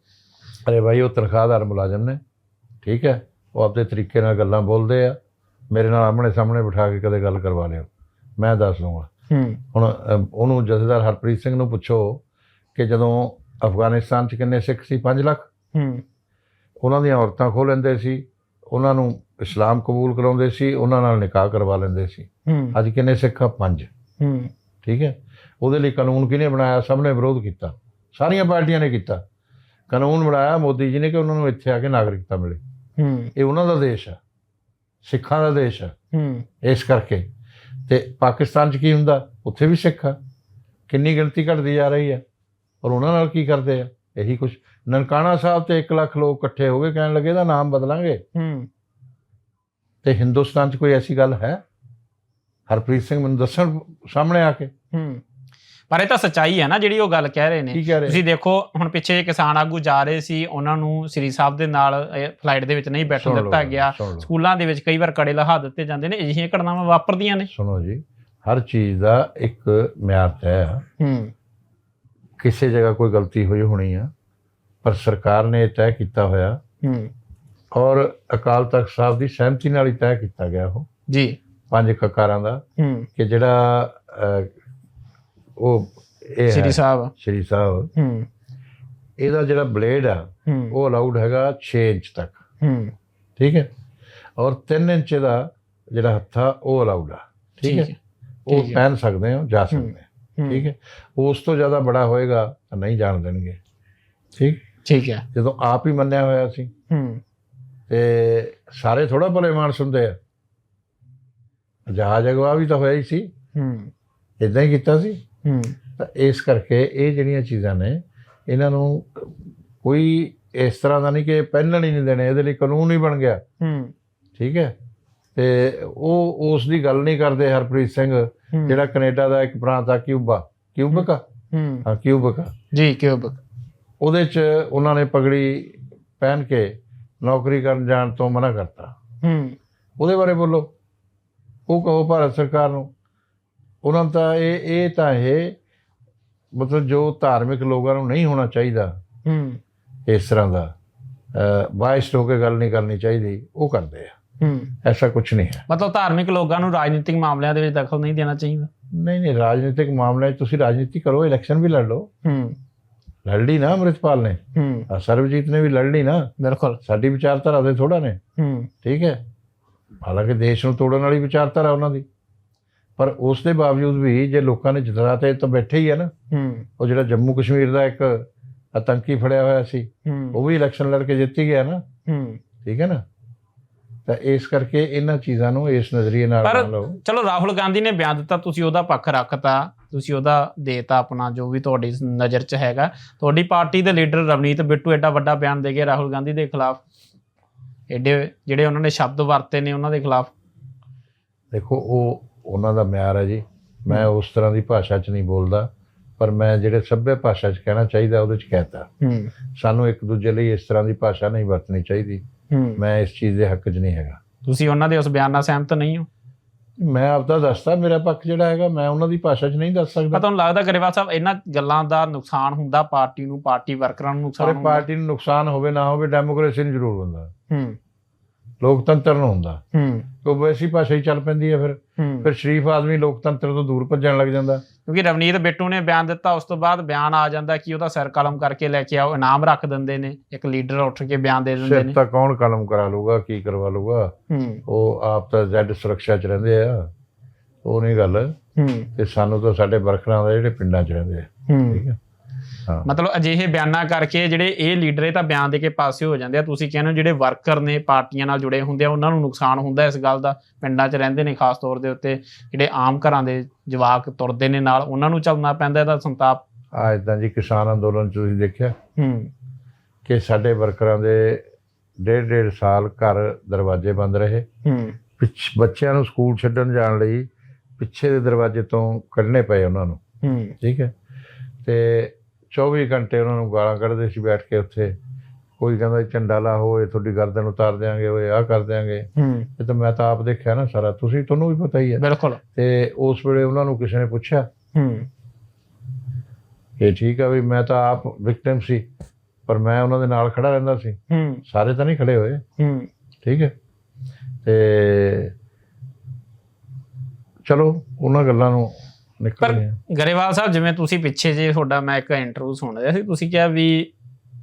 ਅਰੇ ਭਾਈ ਉਹ ਤਨਖਾਹਦਾਰ ਮੁਲਾਜ਼ਮ ਨੇ। ਠੀਕ ਹੈ ਉਹ ਆਪਦੇ ਤਰੀਕੇ ਨਾਲ ਗੱਲਾਂ ਬੋਲਦੇ ਆ। ਮੇਰੇ ਨਾਲ ਆਮਣੇ ਸਾਹਮਣੇ ਬਿਠਾ ਕੇ ਕਦੇ ਗੱਲ ਕਰਵਾ ਲਿਓ। ਮੈਂ ਦੱਸ ਦੂੰਗਾ ਹੁਣ ਉਹਨੂੰ ਜਥੇਦਾਰ ਹਰਪ੍ਰੀਤ ਸਿੰਘ ਨੂੰ ਪੁੱਛੋ ਕਿ ਜਦੋਂ ਅਫਗਾਨਿਸਤਾਨ 'ਚ ਕਿੰਨੇ ਸਿੱਖ ਸੀ? 5 ਲੱਖ। ਹੂੰ। ਉਹਨਾਂ ਦੀਆਂ ਔਰਤਾਂ ਖੋਹ ਲੈਂਦੇ ਸੀ ਉਹਨਾਂ ਨੂੰ ਇਸਲਾਮ ਕਬੂਲ ਕਰਾਉਂਦੇ ਸੀ ਉਹਨਾਂ ਨਾਲ ਨਿਕਾਹ ਕਰਵਾ ਲੈਂਦੇ ਸੀ। ਅੱਜ ਕਿੰਨੇ ਸਿੱਖ ਆ? ਪੰਜ। ਹੂੰ। ਠੀਕ ਹੈ? ਉਹਦੇ ਲਈ ਕਾਨੂੰਨ ਕਿਹਨੇ ਬਣਾਇਆ? ਸਭ ਨੇ ਵਿਰੋਧ ਕੀਤਾ। ਸਾਰੀਆਂ ਪਾਰਟੀਆਂ ਨੇ ਕੀਤਾ। ਕਾਨੂੰਨ ਬਣਾਇਆ ਮੋਦੀ ਜੀ ਨੇ ਕਿ ਉਹਨਾਂ ਨੂੰ ਇੱਥੇ ਆ ਕੇ ਨਾਗਰਿਕਤਾ ਮਿਲੇ। ਇਹ ਉਹਨਾਂ ਦਾ ਦੇਸ਼ ਹੈ ਸਿੱਖਾਂ ਦਾ ਦੇਸ਼ ਹੂੰ। ਇਸ ਕਰਕੇ। ਤੇ ਪਾਕਿਸਤਾਨ 'ਚ ਕੀ ਹੁੰਦਾ? ਉੱਥੇ ਵੀ ਸਿੱਖ ਆ। ਕਿੰਨੀ ਗਿਣਤੀ ਘਟਦੀ ਜਾ ਰਹੀ ਹੈ ਔਰ ਉਹਨਾਂ ਨਾਲ ਕੀ ਕਰਦੇ ਆ? ਇਹੀ ਕੁਝ ਨਨਕਾਣਾ ਸਾਹਿਬ ਤੇ 1 ਲੱਖ ਲੋਕ ਇਕੱਠੇ ਹੋ ਗਏ ਕਹਿਣ ਲੱਗੇ ਦਾ ਨਾਮ ਬਦਲਾਂਗੇ। ਹੂੰ। ਤੇ ਹਿੰਦੁਸਤਾਨ 'ਚ ਕੋਈ ਐਸੀ ਗੱਲ ਹੈ? ਹਰਪ੍ਰੀਤ ਸਿੰਘ ਮੈਨੂੰ ਦੱਸਣ ਸਾਹਮਣੇ ਆ ਕੇ। ਹੂੰ। ਪਰ ਇਹ ਤਾਂ ਸੱਚਾਈ ਹੈ ਨਾ ਜਿਹੜੀ ਉਹ ਗੱਲ ਕਹਿ ਰਹੇ ਨੇ। ਤੁਸੀਂ ਦੇਖੋ ਹੁਣ ਪਿੱਛੇ ਕਿਸਾਨ ਆਗੂ ਜਾ ਰਹੇ ਸੀ ਉਹਨਾਂ ਨੂੰ ਸ੍ਰੀ ਸਾਹਿਬ ਦੇ ਨਾਲ ਫਲਾਈਟ ਦੇ ਵਿੱਚ ਨਹੀਂ ਬੈਠਣ ਦਿੱਤਾ ਗਿਆ। ਸਕੂਲਾਂ ਦੇ ਵਿੱਚ ਕਈ ਵਾਰ ਕੜੇ ਲਹਾ ਦਿੱਤੇ ਜਾਂਦੇ ਨੇ ਅਜਿਹੀਆਂ ਘਟਨਾਵਾਂ ਵਾਪਰਦੀਆਂ ਨੇ। ਸੁਣੋ ਜੀ ਹਰ ਚੀਜ਼ ਦਾ ਇੱਕ ਮਿਆਰ ਤੈਅ ਹੈ ਹੂੰ। ਕਿਸੇ ਜਗ੍ਹਾ ਕੋਈ ਗਲਤੀ ਹੋਈ ਹੋਣੀ ਆ ਪਰ ਸਰਕਾਰ ਨੇ ਇਹ ਤੈਅ ਕੀਤਾ ਹੋਇਆ। ਹੂੰ। ਔਰ ਅਕਾਲ ਤਖਤ ਸਾਹਿਬ ਦੀ ਸਹਿਮਤੀ ਨਾਲ ਹੀ ਤੈਅ ਕੀਤਾ ਗਿਆ ਉਹ। ਜੀ। ਪੰਜ ਕਕਾਰਾਂ ਦਾ। ਹੂੰ। ਕਿ ਜਿਹੜਾ ਉਹ ਇਹ ਸ੍ਰੀ ਸਾਹਿਬ। ਸ਼੍ਰੀ ਸਾਹਿਬ। ਹੂੰ। ਇਹਦਾ ਜਿਹੜਾ ਬਲੇਡ ਆ ਉਹ ਅਲਾਉਡ ਹੈਗਾ 6 ਇੰਚ ਤੱਕ। ਹੂੰ। ਠੀਕ ਹੈ? ਔਰ 3 ਇੰਚ ਦਾ ਜਿਹੜਾ ਹੱਥਾ ਉਹ ਅਲਾਉਡ ਆ। ਠੀਕ ਹੈ? ਉਹ। ਪਹਿਨ ਸਕਦੇ ਹੋ ਜਾ ਸਕਦੇ ਠੀਕ ਹੈ? ਉਸ ਤੋਂ ਜ਼ਿਆਦਾ ਬੜਾ ਹੋਏਗਾ ਤਾਂ ਨਹੀਂ ਜਾਣ ਦੇਣਗੇ। ਠੀਕ? ਠੀਕ ਹੈ। ਜਦੋਂ ਆਪ ਹੀ ਮੰਨਿਆ ਹੋਇਆ ਸੀ। ਹੂੰ। ਤੇ ਸਾਰੇ ਥੋੜਾ ਭਲੇ ਮਾਨਸ ਹੁੰਦੇ ਆ। ਜਹਾਜ਼ ਅਗਵਾ ਵੀ ਤਾਂ ਹੋਇਆ ਹੀ ਸੀ। ਹੂੰ। ਇਦਾਂ ਹੀ ਕੀਤਾ ਸੀ। ਹੂੰ। ਤਾਂ ਇਸ ਕਰਕੇ ਇਹ ਜਿਹੜੀਆਂ ਚੀਜ਼ਾਂ ਨੇ ਇਹਨਾਂ ਨੂੰ ਕੋਈ ਇਸ ਤਰ੍ਹਾਂ ਦਾ ਨਹੀਂ ਕਿ ਪਹਿਨਣ ਹੀ ਨਹੀਂ ਦੇਣੇ। ਇਹਦੇ ਲਈ ਕਾਨੂੰਨ ਹੀ ਬਣ ਗਿਆ। ਹੂੰ। ਠੀਕ ਹੈ? ਤੇ ਉਹ ਉਸ ਦੀ ਗੱਲ ਨਹੀਂ ਕਰਦੇ ਹਰਪ੍ਰੀਤ ਸਿੰਘ ਜਿਹੜਾ ਕੈਨੇਡਾ ਦਾ ਇੱਕ ਪ੍ਰਾਂਤ ਆ ਕਿਊਬਾ। ਕਿਊਬਕ? ਹੂੰ। ਹਾਂ। ਕਿਊਬਕ। ਜੀ ਕਿਉਂ ਉਹਦੇ 'ਚ ਉਹਨਾਂ ਨੇ ਪਗੜੀ ਪਹਿਨ ਕੇ ਨੌਕਰੀ ਕਰਨ ਜਾਣ ਤੋਂ ਮਨਾ ਕਰਤਾ। ਹੂੰ। ਉਹਦੇ ਬਾਰੇ ਬੋਲੋ। ਉਹ ਕਹੋ ਭਾਰਤ ਸਰਕਾਰ ਨੂੰ। ਉਹਨਾਂ ਤਾਂ ਇਹ ਇਹ ਤਾਂ ਇਹ ਮਤਲਬ ਜੋ ਧਾਰਮਿਕ ਲੋਕਾਂ ਨੂੰ ਨਹੀਂ ਹੋਣਾ ਚਾਹੀਦਾ। ਹੂੰ। ਇਸ ਤਰ੍ਹਾਂ ਦਾ ਬਾਇਸਡ ਹੋ ਕੇ ਗੱਲ ਨਹੀਂ ਕਰਨੀ ਚਾਹੀਦੀ ਉਹ ਕਰਦੇ ਆ। ਹੂੰ। ਐਸਾ ਕੁਝ ਨਹੀਂ ਹੈ। ਮਤਲਬ ਧਾਰਮਿਕ ਲੋਕਾਂ ਨੂੰ ਰਾਜਨੀਤਿਕ ਮਾਮਲਿਆਂ ਦੇ ਵਿੱਚ ਦਖਲ ਨਹੀਂ ਦੇਣਾ ਚਾਹੀਦਾ। ਨਹੀਂ ਨਹੀਂ ਰਾਜਨੀਤਿਕ ਮਾਮਲਿਆਂ 'ਚ ਤੁਸੀਂ ਰਾਜਨੀਤੀ ਕਰੋ ਇਲੈਕਸ਼ਨ ਵੀ ਲੜ ਲਓ। ਹੂੰ। ਲੜ ਲਈ ਨਾ ਅੰਮ੍ਰਿਤਪਾਲ ਨੇ। ਹੂੰ। ਸਰਬਜੀਤ ਨੇ ਵੀ ਲੜ ਲਈ ਨਾ। ਬਿਲਕੁਲ। ਸਾਡੀ ਵਿਚਾਰਧਾਰਾ ਦੇ ਥੋੜਾ ਨੇ। ਹੂੰ। ਠੀਕ ਹੈ। ਹਾਲਾਂਕਿ ਦੇਸ਼ ਨੂੰ ਤੋੜਨ ਵਾਲੀ ਵਿਚਾਰਧਾਰਾ ਉਹਨਾਂ ਦੀ। ਪਰ ਉਸ ਦੇ ਬਾਵਜੂਦ ਵੀ ਜੇ ਲੋਕਾਂ ਨੇ ਜਿਤਨਾ ਤੇ ਤਾਂ ਬੈਠੇ ਹੀ ਆ ਨਾ। ਹੂੰ। ਉਹ ਜਿਹੜਾ ਜੰਮੂ ਕਸ਼ਮੀਰ ਦਾ ਇੱਕ ਆਤੰਕੀ ਫੜਿਆ ਹੋਇਆ ਸੀ ਉਹ ਵੀ ਇਲੈਕਸ਼ਨ ਲੜ ਕੇ ਜਿੱਤ ਗਿਆ ਨਾ। ਹੂੰ। ਠੀਕ ਹੈ ਨਾ। ਤਾਂ ਇਸ ਕਰਕੇ ਇਹਨਾਂ ਚੀਜ਼ਾਂ ਨੂੰ ਇਸ ਨਜ਼ਰੀਏ ਨਾਲ ਪਰ ਨਾ ਲਓ। ਚਲੋ ਰਾਹੁਲ ਗਾਂਧੀ ਨੇ ਬਿਆਨ ਦਿੱਤਾ ਤੁਸੀਂ ਉਹਦਾ ਪੱਖ ਰੱਖਤਾ ਤੁਸੀਂ ਉਹਦਾ ਦੇਤਾ ਆਪਣਾ ਜੋ ਵੀ ਤੁਹਾਡੀ ਨਜ਼ਰ 'ਚ ਹੈਗਾ। ਤੁਹਾਡੀ ਪਾਰਟੀ ਦੇ ਲੀਡਰ ਰਵਨੀਤ ਬਿੱਟੂ ਐਡਾ ਵੱਡਾ ਬਿਆਨ ਦੇ ਗਏ ਰਾਹੁਲ ਗਾਂਧੀ ਦੇ ਖਿਲਾਫ। ਐਡੇ ਜਿਹੜੇ ਉਹਨਾਂ ਨੇ ਸ਼ਬਦ ਵਰਤੇ ਨੇ ਉਹਨਾਂ ਦੇ ਖਿਲਾਫ। ਦੇਖੋ ਉਹ ਉਹਨਾਂ ਦਾ ਮਿਆਰ ਹੈ ਜੀ। ਮੈਂ ਉਸ ਤਰ੍ਹਾਂ ਦੀ ਭਾਸ਼ਾ 'ਚ ਨਹੀਂ ਬੋਲਦਾ ਪਰ ਮੈਂ ਜਿਹੜੇ ਸੱਭਿਆ ਭਾਸ਼ਾ 'ਚ ਕਹਿਣਾ ਚਾਹੀਦਾ ਉਹਦੇ 'ਚ ਕਹਿਤਾ। ਸਾਨੂੰ ਇੱਕ ਦੂਜੇ ਲਈ ਇਸ ਤਰ੍ਹਾਂ ਦੀ ਭਾਸ਼ਾ ਨਹੀਂ ਵਰਤਣੀ ਚਾਹੀਦੀ। ਮੈਂ ਇਸ ਚੀਜ਼ ਦੇ ਹੱਕ 'ਚ ਨਹੀਂ ਹੈਗਾ। ਤੁਸੀਂ ਉਹਨਾਂ ਦੇ ਉਸ ਬਿਆਨ ਨਾਲ ਸਹਿਮਤ ਨਹੀਂ ਹੋ? ਮੈਂ ਆਪਦਾ ਦੱਸਦਾ ਮੇਰਾ ਪੱਖ ਜਿਹੜਾ ਹੈਗਾ ਮੈਂ ਉਹਨਾਂ ਦੀ ਭਾਸ਼ਾ 'ਚ ਨਹੀਂ ਦੱਸ ਪਰ ਸਕਦਾ ਤੁਹਾਨੂੰ ਲੱਗਦਾ ਗਰੇਵਾਲ ਸਾਹਿਬ ਇਹਨਾਂ ਗੱਲਾਂ ਦਾ ਨੁਕਸਾਨ ਹੁੰਦਾ? ਪਾਰਟੀ ਨੂੰ ਪਾਰਟੀ ਵਰਕਰਾਂ ਨੂੰ ਨੁਕਸਾਨ ਹੁੰਦਾ? ਪਾਰਟੀ ਨੂੰ ਨੁਕਸਾਨ ਹੋਵੇ ਨਾ ਹੋਵੇ ਡੈਮੋਕ੍ਰੇਸੀ ਨੂੰ ਜ਼ਰੂਰ ਹੁੰਦਾ। ਹੂੰ। ਲੋਕਤੰਤਰ ਨੂੰ ਹੁੰਦਾ। ਹੂੰ। ਉਹ ਵੈਸੀ ਭਾਸ਼ਾ ਹੀ ਚੱਲ ਪੈਂਦੀ ਹੈ ਫਿਰ। ਫਿਰ ਸ਼ਰੀਫ ਆਦਮੀ ਲੋਕਤੰਤਰ ਤੋਂ ਦੂਰ ਭੱਜਣ ਲੱਗ ਜਾਂਦਾ। ਕਿਉਂਕਿ ਰਵਨੀਤ ਬਿੱਟੂ ਨੇ ਬਿਆਨ ਦਿੱਤਾ ਉਸ ਤੋਂ ਬਾਅਦ ਬਿਆਨ ਆ ਜਾਂਦਾ ਕਿ ਉਹਦਾ ਸਿਰ ਕਲਮ ਕਰਕੇ ਲੈ ਕੇ ਆਓ ਇਨਾਮ ਰੱਖ ਦਿੰਦੇ ਨੇ। ਇੱਕ ਲੀਡਰ ਉੱਠ ਕੇ ਬਿਆਨ ਦੇ ਦਿੰਦੇ ਸਿਰ ਨੇ। ਤਾਂ ਕੌਣ ਕਲਮ ਕਰਾ ਲੂਗਾ ਕੀ ਕਰਵਾ ਲੂਗਾ? ਉਹ ਆਪ ਤਾਂ ਜ਼ੈਡ ਸੁਰੱਖਿਆ 'ਚ ਰਹਿੰਦੇ ਆ। ਉਹ ਨਹੀਂ ਗੱਲ। ਤੇ ਸਾਨੂੰ ਤਾਂ ਸਾਡੇ ਵਰਕਰਾਂ ਦਾ ਜਿਹੜੇ ਪਿੰਡਾਂ 'ਚ ਰਹਿੰਦੇ ਆ। ਠੀਕ ਹਾਂ ਮਤਲਬ ਅਜਿਹੇ ਬਿਆਨਾਂ ਕਰਕੇ ਜਿਹੜੇ ਇਹ ਲੀਡਰ ਇਹ ਤਾਂ ਬਿਆਨ ਦੇ ਕੇ ਪਾਸੇ ਹੋ ਜਾਂਦੇ ਆ। ਤੁਸੀਂ ਕਹਿੰਦੇ ਹੋ ਜਿਹੜੇ ਵਰਕਰ ਨੇ ਪਾਰਟੀਆਂ ਨਾਲ ਜੁੜੇ ਹੁੰਦੇ ਆ ਉਹਨਾਂ ਨੂੰ ਨੁਕਸਾਨ ਹੁੰਦਾ ਇਸ ਗੱਲ ਦਾ। ਪਿੰਡਾਂ 'ਚ ਰਹਿੰਦੇ ਨੇ ਖਾਸ ਤੌਰ ਦੇ ਉੱਤੇ। ਜਿਹੜੇ ਆਮ ਘਰਾਂ ਦੇ ਜਵਾਕ ਤੁਰਦੇ ਨੇ ਨਾਲ ਉਹਨਾਂ ਨੂੰ ਚੱਲਣਾ ਪੈਂਦਾ ਇਹਦਾ ਸੰਤਾਪ। ਆ ਇਦਾਂ ਜੀ ਕਿਸਾਨ ਅੰਦੋਲਨ 'ਚ ਤੁਸੀਂ ਦੇਖਿਆ? ਹੂੰ। ਕਿ ਸਾਡੇ ਵਰਕਰਾਂ ਦੇ ਡੇਢ ਡੇਢ ਸਾਲ ਘਰ ਦਰਵਾਜ਼ੇ ਬੰਦ ਰਹੇ। ਹੂੰ। ਪਿੱਛ ਬੱਚਿਆਂ ਨੂੰ ਸਕੂਲ ਛੱਡਣ ਜਾਣ ਲਈ ਪਿੱਛੇ ਦੇ ਦਰਵਾਜ਼ੇ ਤੋਂ ਕੱਢਣੇ ਪਏ ਉਹਨਾਂ ਨੂੰ। ਹੂੰ। ਠੀਕ ਹੈ। ਤੇ 24 ਘੰਟੇ ਉਹਨਾਂ ਨੂੰ ਗਾਲਾਂ ਕੱਢਦੇ ਸੀ ਬੈਠ ਕੇ ਉੱਥੇ। ਕੋਈ ਕਹਿੰਦਾ ਝੰਡਾ ਲਾ ਹੋਏ ਤੁਹਾਡੀ ਗਰਦਨ ਉਤਾਰ ਦਿਆਂਗੇ ਓਏ ਆਹ ਕਰ ਦਿਆਂਗੇ। ਹੂੰ। ਇਹ ਤਾਂ ਮੈਂ ਤਾਂ ਆਪ ਦੇਖਿਆ ਨਾ ਸਾਰਾ। ਤੁਸੀਂ ਤੁਹਾਨੂੰ ਵੀ ਪਤਾ ਹੀ ਹੈ। ਬਿਲਕੁਲ। ਤੇ ਉਸ ਵੇਲੇ ਉਹਨਾਂ ਨੂੰ ਕਿਸੇ ਨੇ ਪੁੱਛਿਆ? ਹੂੰ। ਇਹ ਠੀਕ ਆ ਵੀ ਮੈਂ ਤਾਂ ਆਪ ਵਿਕਟਿਮ ਸੀ ਪਰ ਮੈਂ ਉਹਨਾਂ ਦੇ ਨਾਲ ਖੜਾ ਰਹਿੰਦਾ ਸੀ। ਹੂੰ। ਸਾਰੇ ਤਾਂ ਨਹੀਂ ਖੜੇ ਹੋਏ। ਹੂੰ। ਠੀਕ ਹੈ। ਤੇ ਚਲੋ ਉਹਨਾਂ ਗੱਲਾਂ ਨੂੰ ਪਰ ਗਰੇਵਾਲ ਸਾਹਿਬ ਜਿਵੇਂ ਤੁਸੀਂ ਪਿੱਛੇ ਜੇ ਤੁਹਾਡਾ ਮੈਂ ਇੱਕ ਇੰਟਰਵਿਊ ਸੁਣ ਰਿਹਾ ਸੀ ਤੁਸੀਂ ਕਿਹਾ ਵੀ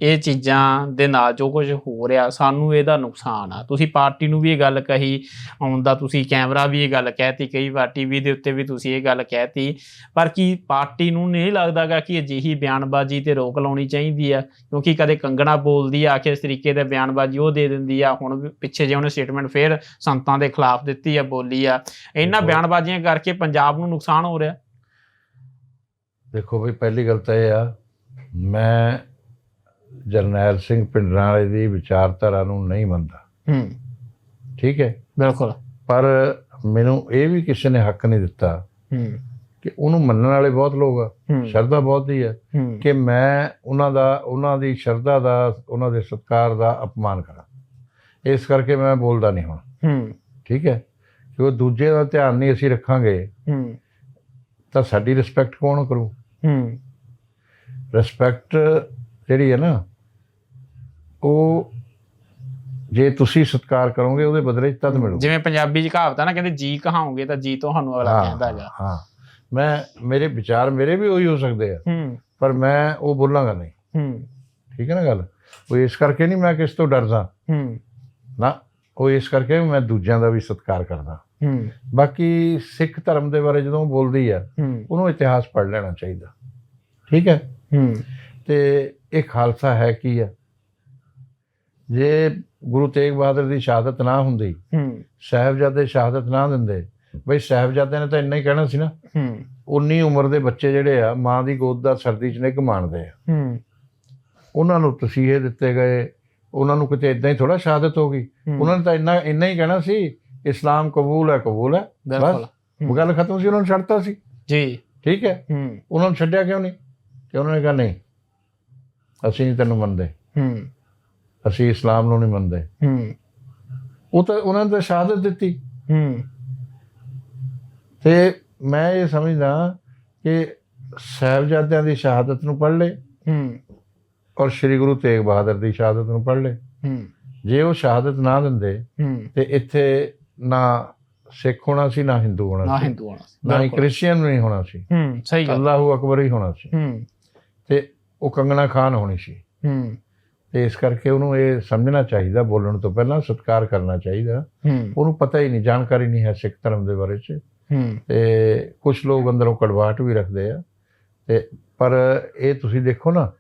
ਇਹ ਚੀਜ਼ਾਂ ਦੇ ਨਾਲ ਜੋ ਕੁਝ ਹੋ ਰਿਹਾ ਸਾਨੂੰ ਇਹਦਾ ਨੁਕਸਾਨ ਆ। ਤੁਸੀਂ ਪਾਰਟੀ ਨੂੰ ਵੀ ਇਹ ਗੱਲ ਕਹੀ ਆਉਂਦਾ ਤੁਸੀਂ ਕੈਮਰਾ ਵੀ ਇਹ ਗੱਲ ਕਹਿਤੀ ਕਈ ਵਾਰ ਟੀਵੀ ਦੇ ਉੱਤੇ ਵੀ ਤੁਸੀਂ ਇਹ ਗੱਲ ਕਹਿਤੀ। ਪਰ ਕੀ ਪਾਰਟੀ ਨੂੰ ਨਹੀਂ ਲੱਗਦਾਗਾ ਕਿ ਅਜਿਹੀ ਬਿਆਨਬਾਜ਼ੀ ਤੇ ਰੋਕ ਲਾਉਣੀ ਚਾਹੀਦੀ ਆ? ਕਿਉਂਕਿ ਕਦੇ ਕੰਗਣਾ ਬੋਲਦੀ ਆ ਕਿ ਇਸ ਤਰੀਕੇ ਦੇ ਬਿਆਨਬਾਜ਼ੀ ਉਹ ਦੇ ਦਿੰਦੀ ਆ ਹੁਣ ਪਿੱਛੇ ਜੇ ਉਹਨੇ ਸਟੇਟਮੈਂਟ ਫੇਰ ਸੰਤਾਂ ਦੇ ਖਿਲਾਫ ਦਿੱਤੀ ਆ ਬੋਲੀ ਆ। ਇਹਨਾਂ। ਬਿਆਨਬਾਜ਼ੀਆਂ ਕਰਕੇ ਪੰਜਾਬ ਨੂੰ ਨੁਕਸਾਨ ਹੋ ਰਿਹਾ। ਦੇਖੋ ਬਈ ਪਹਿਲੀ ਗੱਲ ਤਾਂ ਇਹ ਆ ਮੈਂ ਜਰਨੈਲ ਸਿੰਘ ਪਿੰਡਰਾਂ ਵਾਲੇ ਦੀ ਵਿਚਾਰਧਾਰਾ ਨੂੰ ਨਹੀਂ ਮੰਨਦਾ। ਹੂੰ। ਠੀਕ ਹੈ? ਬਿਲਕੁਲ। ਪਰ ਮੈਨੂੰ ਇਹ ਵੀ ਕਿਸੇ ਨੇ ਹੱਕ ਨਹੀਂ ਦਿੱਤਾ ਹੂੰ। ਕਿ ਉਹਨੂੰ ਮੰਨਣ ਵਾਲੇ ਬਹੁਤ ਲੋਕ ਆ ਸ਼ਰਧਾ ਬਹੁਤ ਹੀ ਹੈ ਹੂੰ। ਕਿ ਮੈਂ ਉਹਨਾਂ ਦਾ ਉਹਨਾਂ ਦੀ ਸ਼ਰਧਾ ਦਾ ਉਹਨਾਂ ਦੇ ਸਤਿਕਾਰ ਦਾ ਅਪਮਾਨ ਕਰਾਂ। ਇਸ ਕਰਕੇ ਮੈਂ ਬੋਲਦਾ ਨਹੀਂ ਹੁਣ। ਹੂੰ। ਠੀਕ ਹੈ? ਕਿ ਉਹ ਦੂਜੇ ਦਾ ਧਿਆਨ ਨਹੀਂ ਅਸੀਂ ਰੱਖਾਂਗੇ ਹੂੰ। ਤਾਂ ਸਾਡੀ ਰਿਸਪੈਕਟ ਕੌਣ ਕਰੂ? ਹੂੰ। ਰਿਸਪੈਕਟ ਜਿਹੜੀ ਹੈ ਨਾ ਉਹ ਜੇ ਤੁਸੀਂ ਸਤਿਕਾਰ ਕਰੋਗੇ ਉਹਦੇ ਬਦਲੇ 'ਚ ਤਦ ਮਿਲੂ ਜਿਵੇਂ ਪੰਜਾਬੀ ਚ ਕਹਾਵਤ ਆ ਨਾ ਕਹਿੰਦੇ ਜੀ ਕਹਾਉਂਗੇ ਤਾਂ ਜੀ ਤੁਹਾਨੂੰ ਅਗਲਾ ਕਹਿੰਦਾ ਹਾਂ ਮੈਂ ਮੇਰੇ ਵਿਚਾਰ ਮੇਰੇ ਵੀ ਉਹੀ ਹੋ ਸਕਦੇ ਆ। ਹੂੰ। ਪਰ ਮੈਂ ਉਹ ਬੋਲਾਂਗਾ ਨਹੀਂ। ਹੂੰ। ਠੀਕ ਹੈ ਨਾ ਗੱਲ? ਉਹ ਇਸ ਕਰਕੇ ਨਹੀਂ ਮੈਂ ਕਿਸ ਤੋਂ ਡਰਦਾ। ਹੂੰ। ਨਾ ਉਹ ਇਸ ਕਰਕੇ ਮੈਂ ਦੂਜਿਆਂ ਦਾ ਵੀ ਸਤਿਕਾਰ ਕਰਦਾ। ਹੂੰ। ਬਾਕੀ ਸਿੱਖ ਧਰਮ ਦੇ ਬਾਰੇ ਜਦੋਂ ਬੋਲਦੀ ਆ ਉਹਨੂੰ ਇਤਿਹਾਸ ਪੜ੍ਹ ਲੈਣਾ ਚਾਹੀਦਾ। ਠੀਕ ਹੈ? ਹੂੰ। ਤੇ ਇਹ ਖਾਲਸਾ ਹੈ ਕੀ ਹੈ ਜੇ ਗੁਰੂ ਤੇਗ ਬਹਾਦਰ ਦੀ ਸ਼ਹਾਦਤ ਨਾ ਹੁੰਦੀ ਹੂੰ। ਸਾਹਿਬਜ਼ਾਦੇ ਸ਼ਹਾਦਤ ਨਾ ਦਿੰਦੇ ਬਈ ਸਾਹਿਬਜ਼ਾਦਿਆਂ ਨੇ ਤਾਂ ਇੰਨਾ ਹੀ ਕਹਿਣਾ ਸੀ ਨਾ। ਹੂੰ। 19 ਉਮਰ ਦੇ ਬੱਚੇ ਜਿਹੜੇ ਆ ਮਾਂ ਦੀ ਗੋਦ ਦਾ ਸਰਦੀ 'ਚ ਨਿੱਘ ਮਾਣਦੇ ਆ। ਹੂੰ। ਉਹਨਾਂ ਨੂੰ ਤਸੀਹੇ ਦਿੱਤੇ ਗਏ ਉਹਨਾਂ ਨੂੰ ਕਿਤੇ ਇਦਾਂ ਹੀ ਥੋੜਾ ਸ਼ਹਾਦਤ ਹੋ ਗਈ। ਉਹਨਾਂ ਨੇ ਤਾਂ ਇੰਨਾ ਇੰਨਾ ਹੀ ਕਹਿਣਾ ਸੀ ਇਸਲਾਮ ਕਬੂਲ ਹੈ ਕਬੂਲ ਹੈ ਬਸ। ਉਹ ਗੱਲ ਖਤਮ ਸੀ ਉਹਨਾਂ ਨੂੰ ਛੱਡਤਾ ਸੀ। ਜੀ। ਠੀਕ ਹੈ? ਹੂੰ। ਉਹਨਾਂ ਨੂੰ ਛੱਡਿਆ ਕਿਉਂ ਨਹੀਂ? ਕਿ ਉਹਨਾਂ ਨੇ ਕਿਹਾ ਨਹੀਂ ਅਸੀਂ ਨਹੀਂ ਤੈਨੂੰ ਮੰਨਦੇ। ਹੂੰ। ਅਸੀਂ ਇਸਲਾਮ ਨੂੰ ਨਹੀਂ ਮੰਨਦੇ। ਹੂੰ। ਉਹ ਤਾਂ ਉਹਨਾਂ ਨੇ ਤਾਂ ਸ਼ਹਾਦਤ ਦਿੱਤੀ। ਹੂੰ। ਤੇ ਮੈਂ ਇਹ ਸਮਝਦਾ ਕਿ ਸਾਹਿਬਜ਼ਾਦਿਆਂ ਦੀ ਸ਼ਹਾਦਤ ਨੂੰ ਪੜ੍ਹ ਲੈ ਹੂੰ। ਔਰ ਸ੍ਰੀ ਗੁਰੂ ਤੇਗ ਬਹਾਦਰ ਦੀ ਸ਼ਹਾਦਤ ਨੂੰ ਪੜ੍ਹ ਲੈ। ਹੂੰ। ਜੇ ਉਹ ਸ਼ਹਾਦਤ ਨਾ ਦਿੰਦੇ ਹੂੰ। ਤੇ ਇੱਥੇ ਨਾ ਸਿੱਖ ਹੋਣਾ ਸੀ ਨਾ ਹਿੰਦੂ ਹੋਣਾ ਨਾ ਸੀ। ਹਿੰਦੂ ਆਣਾ ਨਾ ਹੀ ਕ੍ਰਿਸਚੀਅਨ ਨਹੀਂ ਹੋਣਾ ਸੀ। ਹੂੰ ਸਹੀ ਗੱਲ। ਅੱਲਾਹੂ ਅਕਬਰ ਹੀ ਹੋਣਾ ਸੀ। ਹੂੰ। ਤੇ ਉਹ ਕੰਗਣਾ ਖਾਨ ਹੋਣੀ ਸੀ। ਹੂੰ। ਤੇ ਇਸ ਕਰਕੇ ਉਹਨੂੰ ਇਹ ਸਮਝਣਾ ਚਾਹੀਦਾ ਬੋਲਣ ਤੋਂ ਪਹਿਲਾਂ ਸਤਿਕਾਰ ਕਰਨਾ ਚਾਹੀਦਾ। ਹੂੰ। ਉਹਨੂੰ ਪਤਾ ਹੀ ਨਹੀਂ ਜਾਣਕਾਰੀ ਨਹੀਂ ਹੈ ਸਿੱਖ ਧਰਮ ਦੇ ਬਾਰੇ ਚ। ਹੂੰ। ਤੇ ਕੁਝ ਲੋਕ ਅੰਦਰੋਂ ਕੜਵਾਹਟ ਵੀ ਰੱਖਦੇ ਆ। ਤੇ ਪਰ ਇਹ ਤੁਸੀਂ ਦੇਖੋ ਨਾ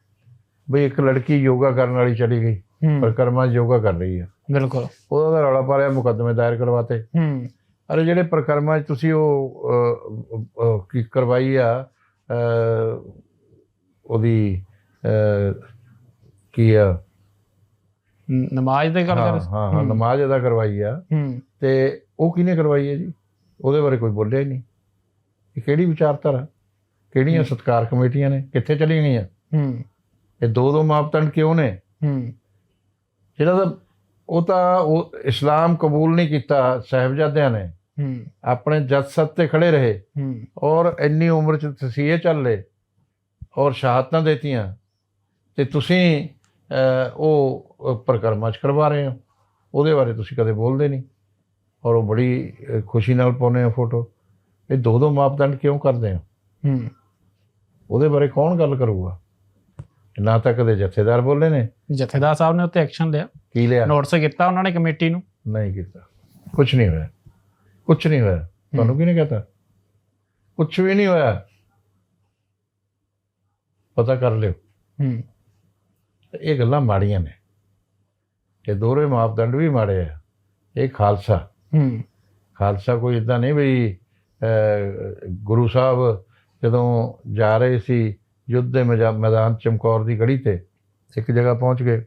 ਬਈ ਇੱਕ ਲੜਕੀ ਯੋਗਾ ਕਰਨ ਵਾਲੀ ਚਲੀ ਗਈ ਹੂੰ। ਪ੍ਰਕਰਮਾ 'ਚ ਯੋਗਾ ਕਰ ਰਹੀ ਹੈ ਬਿਲਕੁਲ। ਉਹਦਾ ਤਾਂ ਰੌਲਾ ਪਾ ਲਿਆ ਮੁਕੱਦਮੇ ਦਾਇਰ ਕਰਵਾਤੇ। ਹੂੰ। ਅਰੇ ਜਿਹੜੇ ਪ੍ਰਕਰਮਾਂ ਤੁਸੀਂ ਉਹ ਕੀ ਕਰਵਾਈ ਆ ਉਹਦੀ ਕੀ ਆ? ਨਮਾਜ਼ ਦੀ ਗੱਲ ਹਾਂ ਕਰ ਹਾਂ ਹਾਂ ਨਮਾਜ਼ ਅਦਾ ਕਰਵਾਈ ਆ। ਤੇ ਉਹ ਕਿਹਨੇ ਕਰਵਾਈ ਹੈ ਜੀ? ਉਹਦੇ ਬਾਰੇ ਕੋਈ ਬੋਲਿਆ ਹੀ ਨਹੀਂ। ਇਹ ਕਿਹੜੀ ਵਿਚਾਰਧਾਰਾ? ਕਿਹੜੀਆਂ ਸਤਕਾਰ ਕਮੇਟੀਆਂ ਨੇ? ਕਿੱਥੇ ਚਲੀਆਂ ਗਈਆਂ? ਹੂੰ। ਇਹ ਦੋ ਦੋ ਮਾਪਦੰਡ ਕਿਉਂ ਨੇ? ਹੂੰ। ਜਿਹੜਾ ਤਾਂ ਉਹ ਤਾਂ ਉਹ ਇਸਲਾਮ ਕਬੂਲ ਨਹੀਂ ਕੀਤਾ ਸਾਹਿਬਜ਼ਾਦਿਆਂ ਨੇ। ਹੂੰ। ਆਪਣੇ ਜੱਜ ਤੇ ਖੜੇ ਰਹੇ। ਹੂੰ। ਔਰ ਇੰਨੀ ਉਮਰ ਚ ਤਸੀਹੇ ਚੱਲ ਲਏ। ਔਰ ਸ਼ਹਾਦਤਾਂ ਦੇਤੀਆਂ। ਤੇ ਤੁਸੀਂ ਉਹ ਪ੍ਰਕਰਮਾਂ ਚ ਕਰਵਾ ਰਹੇ ਹੋ। ਉਹਦੇ ਬਾਰੇ ਤੁਸੀਂ ਕਦੇ ਬੋਲਦੇ ਨਹੀਂ। ਔਰ ਉਹ ਬੜੀ ਖੁਸ਼ੀ ਨਾਲ ਪਾਉਂਦੇ ਹੋ ਫੋਟੋ। ਇਹ ਦੋ ਦੋ ਮਾਪਦੰਡ ਕਿਉਂ ਕਰਦੇ ਹੋ? ਹੂੰ। ਉਹਦੇ ਬਾਰੇ ਕੌਣ ਗੱਲ ਕਰੂਗਾ? ਨਾ ਤਾਂ ਕਦੇ ਜਥੇਦਾਰ ਬੋਲੇ ਨੇ। ਜਥੇਦਾਰ ਸਾਹਿਬ ਨੇ ਉੱਤੇ ਐਕਸ਼ਨ ਲਿਆ। ਕੀ ਲਿਆ? ਨੋਟਿਸ ਕੀਤਾ ਉਹਨਾਂ ਨੇ ਕਮੇਟੀ ਨੂੰ? ਨਹੀਂ ਕੀਤਾ। ਕੁਝ ਨਹੀਂ ਹੋਇਆ। ਕੁਝ ਨਹੀਂ ਹੋਇਆ। ਤੁਹਾਨੂੰ ਕਿਹਨੇ ਕਹਤਾ? ਕੁਝ ਵੀ ਨਹੀਂ ਹੋਇਆ। ਪਤਾ ਕਰ ਲਿਓ। ਹੂੰ। ਇਹ ਗੱਲਾਂ ਮਾੜੀਆਂ ਨੇ। ਇਹ ਦੋਹਰੇ ਮਾਪਦੰਡ ਵੀ ਮਾੜੇ ਆ। ਇਹ ਖਾਲਸਾ। ਹੂੰ। ਖਾਲਸਾ ਕੋਈ ਇਦਾਂ ਨਹੀਂ ਵੀ ਗੁਰੂ ਸਾਹਿਬ ਜਦੋਂ ਜਾ ਰਹੇ ਸੀ ਯੁੱਧ ਦੇ ਮੈਦਾਨ ਚਮਕੌਰ ਦੀ ਗੜੀ ਤੇ ਇੱਕ ਜਗ੍ਹਾ ਪਹੁੰਚ ਗਏ।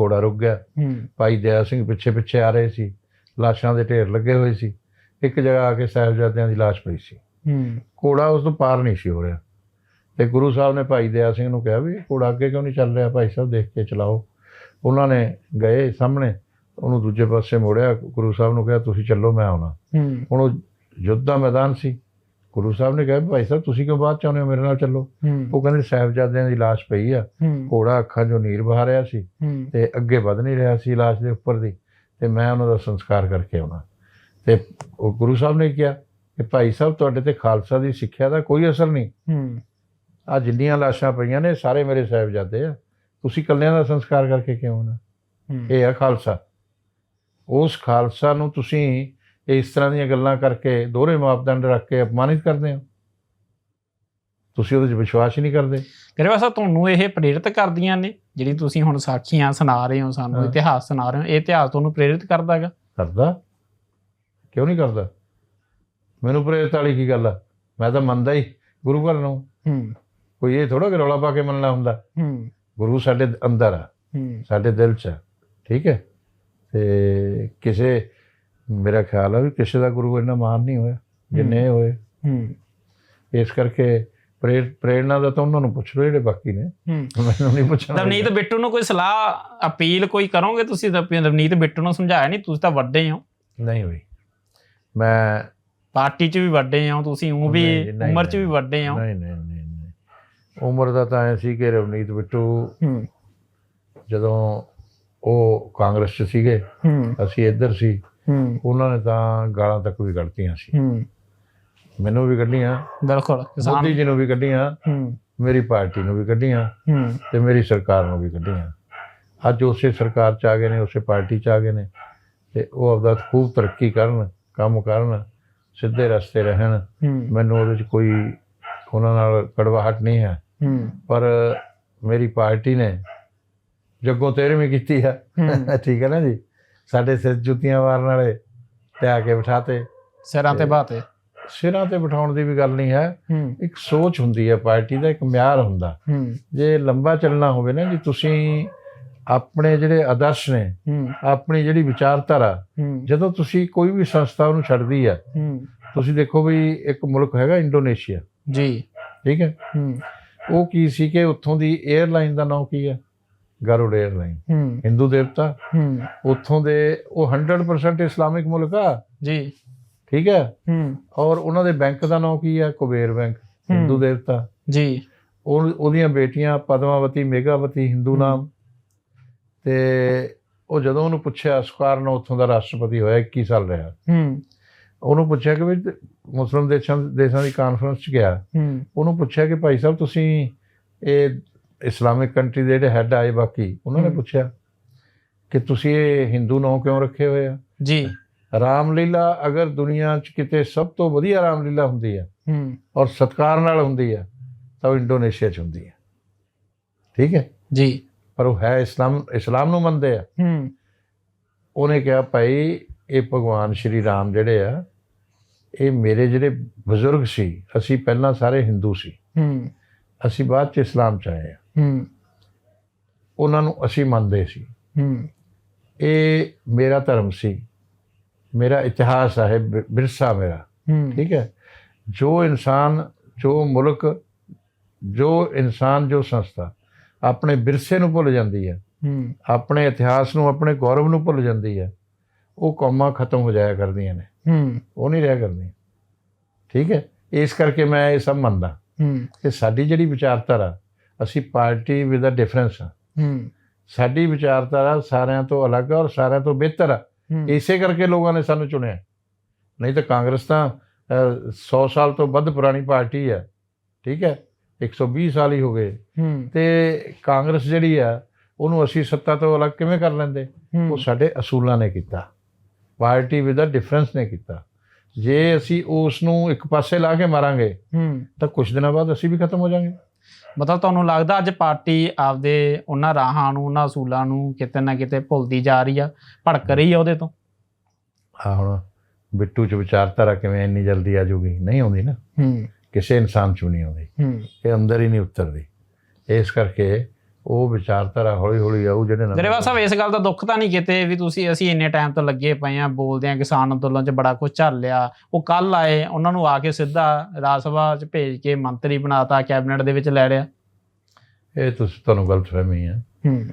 ਘੋੜਾ ਰੁਕ ਗਿਆ। ਹੂੰ। ਭਾਈ ਦਇਆ ਸਿੰਘ ਪਿੱਛੇ ਪਿੱਛੇ ਆ ਰਹੇ ਸੀ। ਲਾਸ਼ਾਂ ਦੇ ਢੇਰ ਲੱਗੇ ਹੋਏ ਸੀ। ਇੱਕ ਜਗ੍ਹਾ ਆ ਕੇ ਸਾਹਿਬਜ਼ਾਦਿਆਂ ਦੀ ਲਾਸ਼ ਪਈ ਸੀ। ਹੂੰ। ਘੋੜਾ ਉਸ ਤੋਂ ਪਾਰ ਨਹੀਂ ਸੀ ਹੋ ਰਿਹਾ। ਤੇ ਗੁਰੂ ਸਾਹਿਬ ਨੇ ਭਾਈ ਦਇਆ ਸਿੰਘ ਨੂੰ ਕਿਹਾ ਵੀ ਘੋੜਾ ਅੱਗੇ ਕਿਉਂ ਨਹੀਂ ਚੱਲ ਰਿਹਾ? ਭਾਈ ਸਾਹਿਬ ਦੇਖ ਕੇ ਚਲਾਓ। ਉਹਨਾਂ ਨੇ ਗਏ ਸਾਹਮਣੇ ਉਹਨੂੰ ਦੂਜੇ ਪਾਸੇ ਮੋੜਿਆ। ਗੁਰੂ ਸਾਹਿਬ ਨੂੰ ਕਿਹਾ ਤੁਸੀਂ ਚੱਲੋ ਮੈਂ ਆਉਣਾ। ਹੁਣ ਉਹ ਯੁੱਧ ਦਾ ਮੈਦਾਨ ਸੀ। ਗੁਰੂ ਸਾਹਿਬ ਨੇ ਕਿਹਾ ਭਾਈ ਸਾਹਿਬ ਤੁਸੀਂ ਕਿਉਂ ਬਾਅਦ ਚ ਆਉਂਦੇ ਹੋ? ਮੇਰੇ ਨਾਲ ਚੱਲੋ। ਉਹ ਕਹਿੰਦੇ ਸਾਹਿਬਜ਼ਾਦਿਆਂ ਦੀ ਲਾਸ਼ ਪਈ ਆ। ਘੋੜਾ ਅੱਖਾਂ 'ਚੋਂ ਨੀਰ ਵਹਾ ਰਿਹਾ ਸੀ ਤੇ ਅੱਗੇ ਵਧ ਨਹੀਂ ਰਿਹਾ ਸੀ ਲਾਸ਼ ਦੇ ਉੱਪਰ ਦੀ। ਤੇ ਮੈਂ ਉਹਨਾਂ ਦਾ ਸੰਸਕਾਰ ਕਰਕੇ ਆਉਣਾ। ਤੇ ਉਹ ਗੁਰੂ ਸਾਹਿਬ ਨੇ ਕਿਹਾ ਕਿ ਭਾਈ ਸਾਹਿਬ ਤੁਹਾਡੇ ਤੇ ਖਾਲਸਾ ਦੀ ਸਿੱਖਿਆ ਦਾ ਕੋਈ ਅਸਰ ਨਹੀਂ। ਹੂੰ। ਆ ਜਿੰਨੀਆਂ ਲਾਸ਼ਾਂ ਪਈਆਂ ਨੇ ਸਾਰੇ ਮੇਰੇ ਸਾਹਿਬਜ਼ਾਦੇ ਆ। ਤੁਸੀਂ ਇਕੱਲਿਆਂ ਦਾ ਸੰਸਕਾਰ ਕਰਕੇ ਕਿਉਂ ਨਾ? ਇਹ ਆ ਖਾਲਸਾ। ਉਸ ਖਾਲਸਾ ਨੂੰ ਤੁਸੀਂ ਇਸ ਤਰ੍ਹਾਂ ਦੀਆਂ ਗੱਲਾਂ ਕਰਕੇ ਦੋਹਰੇ ਮਾਪਦੰਡ ਰੱਖ ਕੇ ਅਪਮਾਨਿਤ ਕਰਦੇ ਹੋ? ਤੁਸੀਂ ਉਹਦੇ 'ਚ ਵਿਸ਼ਵਾਸ ਹੀ ਨਹੀਂ ਕਰਦੇ? ਗਰੇਵਾਲ ਸਾਹਿਬ ਤੁਹਾਨੂੰ ਇਹ ਪ੍ਰੇਰਿਤ ਕਰਦੀਆਂ ਨੇ ਜਿਹੜੀ ਤੁਸੀਂ ਹੁਣ ਸਾਖੀਆਂ ਸੁਣਾ ਰਹੇ ਹੋ ਸਾਨੂੰ। ਇਤਿਹਾਸ ਸੁਣਾ ਰਹੇ ਹੋ ਇਹ ਇਤਿਹਾਸ ਤੁਹਾਨੂੰ ਪ੍ਰੇਰਿਤ ਕਰਦਾ ਹੈਗਾ? ਕਰਦਾ। ਕਿਉਂ ਨਹੀਂ ਕਰਦਾ? ਮੈਨੂੰ ਪ੍ਰੇਰਿਤ ਵਾਲੀ ਕੀ ਗੱਲ ਆ? ਮੈਂ ਤਾਂ ਮੰਨਦਾ ਹੀ ਗੁਰੂ ਘਰ ਨੂੰ। ਹੂੰ। ਕੋਈ ਇਹ ਥੋੜਾ ਕਿ ਰੌਲਾ ਪਾ ਕੇ ਮੰਨਣਾ ਹੁੰਦਾ। ਹੂੰ। ਗੁਰੂ ਸਾਡੇ ਅੰਦਰ ਆ ਹੂੰ। ਸਾਡੇ ਦਿਲ 'ਚ ਠੀਕ ਹੈ? ਤੇ ਕਿਸੇ ਮੇਰਾ ਖਿਆਲ ਆ ਵੀ ਕਿਸੇ ਦਾ ਗੁਰੂ ਇੰਨਾ ਮਹਾਨ ਨਹੀਂ ਹੋਇਆ ਜਿੰਨੇ ਹੋਏ। ਹੂੰ। ਇਸ ਕਰਕੇ ਪ੍ਰੇਰ ਪ੍ਰੇਰਣਾ ਦਾ ਤਾਂ ਉਹਨਾਂ ਨੂੰ ਪੁੱਛ ਲਓ ਜਿਹੜੇ ਬਾਕੀ ਨੇ। ਹੂੰ। ਮੈਨੂੰ ਨਹੀਂ ਪੁੱਛਣਾ ਰਵਨੀਤ ਬਿੱਟੂ ਨੂੰ ਕੋਈ ਸਲਾਹ ਅਪੀਲ ਕੋਈ ਕਰੋਗੇ ਤੁਸੀਂ? ਤਾਂ ਰਵਨੀਤ ਬਿੱਟੂ ਨੂੰ ਸਮਝਾਇਆ ਨਹੀਂ ਤੁਸੀਂ ਤਾਂ ਵੱਡੇ ਹੋ। ਨਹੀਂ ਹੋਈ ਮੈਂ ਪਾਰਟੀ 'ਚ ਵੀ ਵੱਡੇ ਹੋ ਤੁਸੀਂ ਉਹ ਵੀ ਉਮਰ 'ਚ ਵੀ। ਵੱਡੇ ਹੋ। ਨਹੀਂ ਨਹੀਂ। ਉਮਰ ਦਾ ਤਾਂ ਐ ਸੀ ਕਿ ਰਵਨੀਤ ਬਿੱਟੂ ਜਦੋਂ ਉਹ ਕਾਂਗਰਸ 'ਚ ਸੀਗੇ ਅਸੀਂ ਇੱਧਰ ਸੀ ਉਹਨਾਂ ਨੇ ਤਾਂ ਗਾਲਾਂ ਤੱਕ ਵੀ ਕੱਢਤੀਆਂ ਸੀ। ਮੈਨੂੰ ਵੀ ਕੱਢੀਆਂ ਬਿਲਕੁਲ ਮੋਦੀ ਜੀ ਨੂੰ ਵੀ ਕੱਢੀਆਂ ਮੇਰੀ ਪਾਰਟੀ ਨੂੰ ਵੀ ਕੱਢੀਆਂ ਤੇ ਮੇਰੀ ਸਰਕਾਰ ਨੂੰ ਵੀ ਕੱਢੀਆਂ। ਅੱਜ ਉਸੇ ਸਰਕਾਰ 'ਚ ਆ ਗਏ ਨੇ ਉਸੇ ਪਾਰਟੀ 'ਚ ਆ ਗਏ ਨੇ ਤੇ ਉਹ ਆਪਦਾ ਖੂਬ ਤਰੱਕੀ ਕਰਨ ਕੰਮ ਕਰਨ ਸਿੱਧੇ ਰਸਤੇ ਰਹਿਣ। ਮੈਨੂੰ ਉਹਦੇ 'ਚ ਕੋਈ ਉਹਨਾਂ ਨਾਲ ਕੜਵਾਹਟ ਨਹੀਂ ਹੂੰ। ਪਰ ਮੇਰੀ ਪਾਰਟੀ ਨੇ ਜੱਗੋਂ ਤੇਰਵੀਂ ਕੀਤੀ ਹੂੰ। ਠੀਕ ਹੈ ਨਾ ਜੀ? ਸਾਡੇ ਸਿਰ ਜੁੱਤੀਆਂ ਮਾਰਨ ਵਾਲੇ ਤੇ ਆ ਕੇ ਬਿਠਾਤੇ। ਸਿਰਾਂ ਤੇ ਬਾਤੇ। ਸਿਰਾਂ ਤੇ ਬਿਠਾਉਣ ਦੀ ਵੀ ਗੱਲ ਨਹੀਂ ਹੈ। ਇੱਕ ਸੋਚ ਹੁੰਦੀ ਹੈ ਪਾਰਟੀ ਦਾ ਇੱਕ ਮਿਆਰ ਹੁੰਦਾ। ਜੇ ਲੰਬਾ ਚੱਲਣਾ ਹੋਵੇ ਨਾ ਜੀ ਤੁਸੀਂ ਆਪਣੇ ਜਿਹੜੇ ਆਦਰਸ਼ ਨੇ ਆਪਣੀ ਜਿਹੜੀ ਵਿਚਾਰਧਾਰਾ ਜਦੋਂ ਤੁਸੀਂ ਕੋਈ ਵੀ ਸੰਸਥਾ ਉਹਨੂੰ ਛੱਡਦੀ ਹੂੰ। ਤੁਸੀਂ ਦੇਖੋ ਵੀ ਇੱਕ ਮੁਲਕ ਹੈਗਾ ਇੰਡੋਨੇਸ਼ੀਆ। ਜੀ। ਠੀਕ ਹੂੰ। ਉਹ ਕੀ ਸੀ ਕਿ ਉੱਥੋਂ ਦੀ 에ਅਰਲਾਈਨ ਦਾ ਨਾਮ ਕੀ ਹੈ? ਗਰੁੜ 에ਅਰਲਾਈਨ ਹਿੰਦੂ ਦੇਵਤਾ। ਉੱਥੋਂ ਦੇ ਉਹ 100% ਇਸਲਾਮਿਕ ਮੁਲਕ ਆ। ਜੀ। ਠੀਕ ਹੈ? ਔਰ ਉਹਨਾਂ ਦੇ ਬੈਂਕ ਦਾ ਨਾਮ ਕੀ ਹੈ? ਕੁਬੇਰ ਬੈਂਕ ਹਿੰਦੂ। ਦੇਵਤਾ। ਜੀ। ਉਹ ਉਹਦੀਆਂ ਬੇਟੀਆਂ ਪਦਮਾਵਤੀ ਮੇਗਾਵਤੀ ਹਿੰਦੂ। ਨਾਮ। ਤੇ ਉਹ ਜਦੋਂ ਉਹਨੂੰ ਪੁੱਛਿਆ ਸੁਕਾਰਨ ਉੱਥੋਂ ਦਾ ਰਾਸ਼ਟਰਪਤੀ ਹੋਇਆ 21 ਸਾਲ ਰਿਹਾ। ਹੂੰ। ਉਹਨੂੰ ਪੁੱਛਿਆ ਕਿ ਵੀ ਮੁਸਲਮਾਨ ਦੇਸ਼ਾਂ ਦੇਸ਼ਾਂ ਦੀ ਕਾਨਫਰੰਸ 'ਚ ਗਿਆ। ਉਹਨੂੰ ਪੁੱਛਿਆ ਕਿ ਭਾਈ ਸਾਹਿਬ ਤੁਸੀਂ ਇਹ ਇਸਲਾਮਿਕ ਕੰਟਰੀ ਦੇ ਜਿਹੜੇ ਹੈੱਡ ਆਏ ਬਾਕੀ ਉਹਨਾਂ ਨੇ। ਪੁੱਛਿਆ ਕਿ ਤੁਸੀਂ ਇਹ ਹਿੰਦੂ ਨਾਂ ਕਿਉਂ ਰੱਖੇ ਹੋਏ ਆ? ਜੀ। ਰਾਮਲੀਲਾ ਅਗਰ ਦੁਨੀਆ 'ਚ ਕਿਤੇ ਸਭ ਤੋਂ ਵਧੀਆ ਰਾਮਲੀਲਾ ਹੁੰਦੀ ਹੈ ਹੂੰ। ਔਰ ਸਤਕਾਰ ਨਾਲ ਹੁੰਦੀ ਹੈ ਤਾਂ ਉਹ ਇੰਡੋਨੇਸ਼ੀਆ 'ਚ ਹੁੰਦੀ ਹੈ ਠੀਕ ਹੈ? ਜੀ। ਪਰ ਉਹ ਹੈ ਇਸਲਾਮ ਇਸਲਾਮ ਨੂੰ ਮੰਨਦੇ ਆ। ਹੂੰ। ਉਹਨੇ ਕਿਹਾ ਭਾਈ ਇਹ ਭਗਵਾਨ ਸ਼੍ਰੀ ਰਾਮ ਜਿਹੜੇ ਆ ਇਹ ਮੇਰੇ ਜਿਹੜੇ ਬਜ਼ੁਰਗ ਸੀ ਅਸੀਂ ਪਹਿਲਾਂ ਸਾਰੇ ਹਿੰਦੂ ਸੀ। ਹੂੰ। ਅਸੀਂ ਬਾਅਦ 'ਚ ਇਸਲਾਮ 'ਚ ਆਏ ਹੂੰ। ਉਹਨਾਂ ਨੂੰ ਅਸੀਂ ਮੰਨਦੇ ਸੀ। ਹੂੰ। ਇਹ ਮੇਰਾ ਧਰਮ ਸੀ। ਮੇਰਾ ਇਤਿਹਾਸ ਹੈ ਵਿਰਸਾ ਮੇਰਾ। ਠੀਕ ਹੈ? ਜੋ ਇਨਸਾਨ ਜੋ ਮੁਲਕ ਜੋ ਇਨਸਾਨ ਜੋ ਸੰਸਥਾ ਆਪਣੇ ਵਿਰਸੇ ਨੂੰ ਭੁੱਲ ਜਾਂਦੀ ਹੈ। ਹੂੰ। ਆਪਣੇ ਇਤਿਹਾਸ ਨੂੰ ਆਪਣੇ ਗੌਰਵ ਨੂੰ ਭੁੱਲ ਜਾਂਦੀ ਹੈ। ਉਹ ਕੌਮਾਂ ਖਤਮ ਹੋ ਜਾਇਆ ਕਰਦੀਆਂ ਨੇ। ਹੂੰ। ਉਹ ਨਹੀਂ ਰਹਿ ਕਰਦੀਆਂ। ਠੀਕ ਹੈ? ਇਸ ਕਰਕੇ ਮੈਂ ਇਹ ਸਭ ਮੰਨਦਾ। ਹੂੰ। ਕਿ ਸਾਡੀ ਜਿਹੜੀ ਵਿਚਾਰਧਾਰਾ ਅਸੀਂ ਪਾਰਟੀ ਵਿਦ ਅ ਡਿਫਰੈਂਸ ਆ ਹੂੰ। ਸਾਡੀ ਵਿਚਾਰਧਾਰਾ ਸਾਰਿਆਂ ਤੋਂ ਅਲੱਗ ਆ ਔਰ ਸਾਰਿਆਂ ਤੋਂ ਬਿਹਤਰ ਆ। ਹੂੰ। ਇਸੇ ਕਰਕੇ ਲੋਕਾਂ ਨੇ ਸਾਨੂੰ ਚੁਣਿਆ। ਨਹੀਂ ਤਾਂ ਕਾਂਗਰਸ ਤਾਂ 100 ਸਾਲ ਤੋਂ ਵੱਧ ਪੁਰਾਣੀ ਪਾਰਟੀ ਹੈ ਠੀਕ ਹੈ? 120 ਸਾਲ ਹੀ ਹੋ ਗਏ। ਤੇ ਕਾਂਗਰਸ ਜਿਹੜੀ ਆ ਉਹਨੂੰ ਅਸੀਂ ਸੱਤਾ ਤੋਂ ਅਲੱਗ ਕਿਵੇਂ ਕਰ ਲੈਂਦੇ? ਉਹ ਸਾਡੇ ਅਸੂਲਾਂ ਨੇ ਕੀਤਾ। ਪਾਰਟੀ ਵਿਦ ਅ ਡਿਫਰੈਂਸ ਨੇ ਕੀਤਾ। ਜੇ ਅਸੀਂ ਉਸ ਨੂੰ ਇੱਕ ਪਾਸੇ ਲਾ ਕੇ ਮਾਰਾਂਗੇ ਹੂੰ। ਤਾਂ ਕੁਝ ਦਿਨਾਂ ਬਾਅਦ ਅਸੀਂ ਵੀ ਖਤਮ ਹੋ ਜਾਾਂਗੇ। ਮਤਲਬ ਤੁਹਾਨੂੰ ਲੱਗਦਾ ਅੱਜ ਪਾਰਟੀ ਆਪਦੇ ਉਹਨਾਂ ਰਾਹਾਂ ਨੂੰ ਉਹਨਾਂ ਅਸੂਲਾਂ ਨੂੰ ਕਿਤੇ ਨਾ ਕਿਤੇ ਭੁੱਲਦੀ ਜਾ ਰਹੀ ਆ ਭੜਕ ਰਹੀ ਆ ਉਹਦੇ ਤੋਂ? ਆ ਹੁਣ ਬਿੱਟੂ ਚ ਵਿਚਾਰਧਾਰਾ ਕਿਵੇਂ ਇੰਨੀ ਜਲਦੀ ਆ ਜੂਗੀ? ਨਹੀਂ ਆਉਂਦੀ ਨਾ। ਹੂੰ। ਕਿਸੇ ਇਨਸਾਨ ਚ ਨਹੀਂ ਆਉਂਦੀ। ਹੂੰ। ਇਹ ਅੰਦਰ ਹੀ ਨਹੀਂ ਉਤਰਦੀ। ਇਸ ਕਰਕੇ ਉਹ ਵਿਚਾਰਧਾਰਾ ਹੌਲੀ ਹੌਲੀ ਆਊ ਜਿਹੜੇ ਨਵੇਂ- ਗਰੇਵਾਲ ਸਾਹਿਬ ਇਸ ਗੱਲ ਦਾ ਦੁੱਖ ਤਾਂ ਨਹੀਂ ਕਿਤੇ ਵੀ ਤੁਸੀਂ ਅਸੀਂ ਇੰਨੇ ਟਾਈਮ ਤੋਂ ਲੱਗੇ ਪਏ ਆ ਬੋਲਦੇ ਆ ਕਿਸਾਨ ਅੰਦੋਲਨ 'ਚ ਬੜਾ ਕੁਝ ਝੱਲ ਲਿਆ। ਉਹ ਕੱਲ ਆਏ ਉਹਨਾਂ ਨੂੰ ਆ ਕੇ ਸਿੱਧਾ ਰਾਜ ਸਭਾ 'ਚ ਭੇਜ ਕੇ ਮੰਤਰੀ ਬਣਾਤਾ ਕੈਬਨਿਟ ਦੇ ਵਿੱਚ ਲੈ ਲਿਆ। ਇਹ ਤੁਸੀਂ ਤੁਹਾਨੂੰ ਗਲਤਫਹਿਮੀ ਹੈ ਹੂੰ।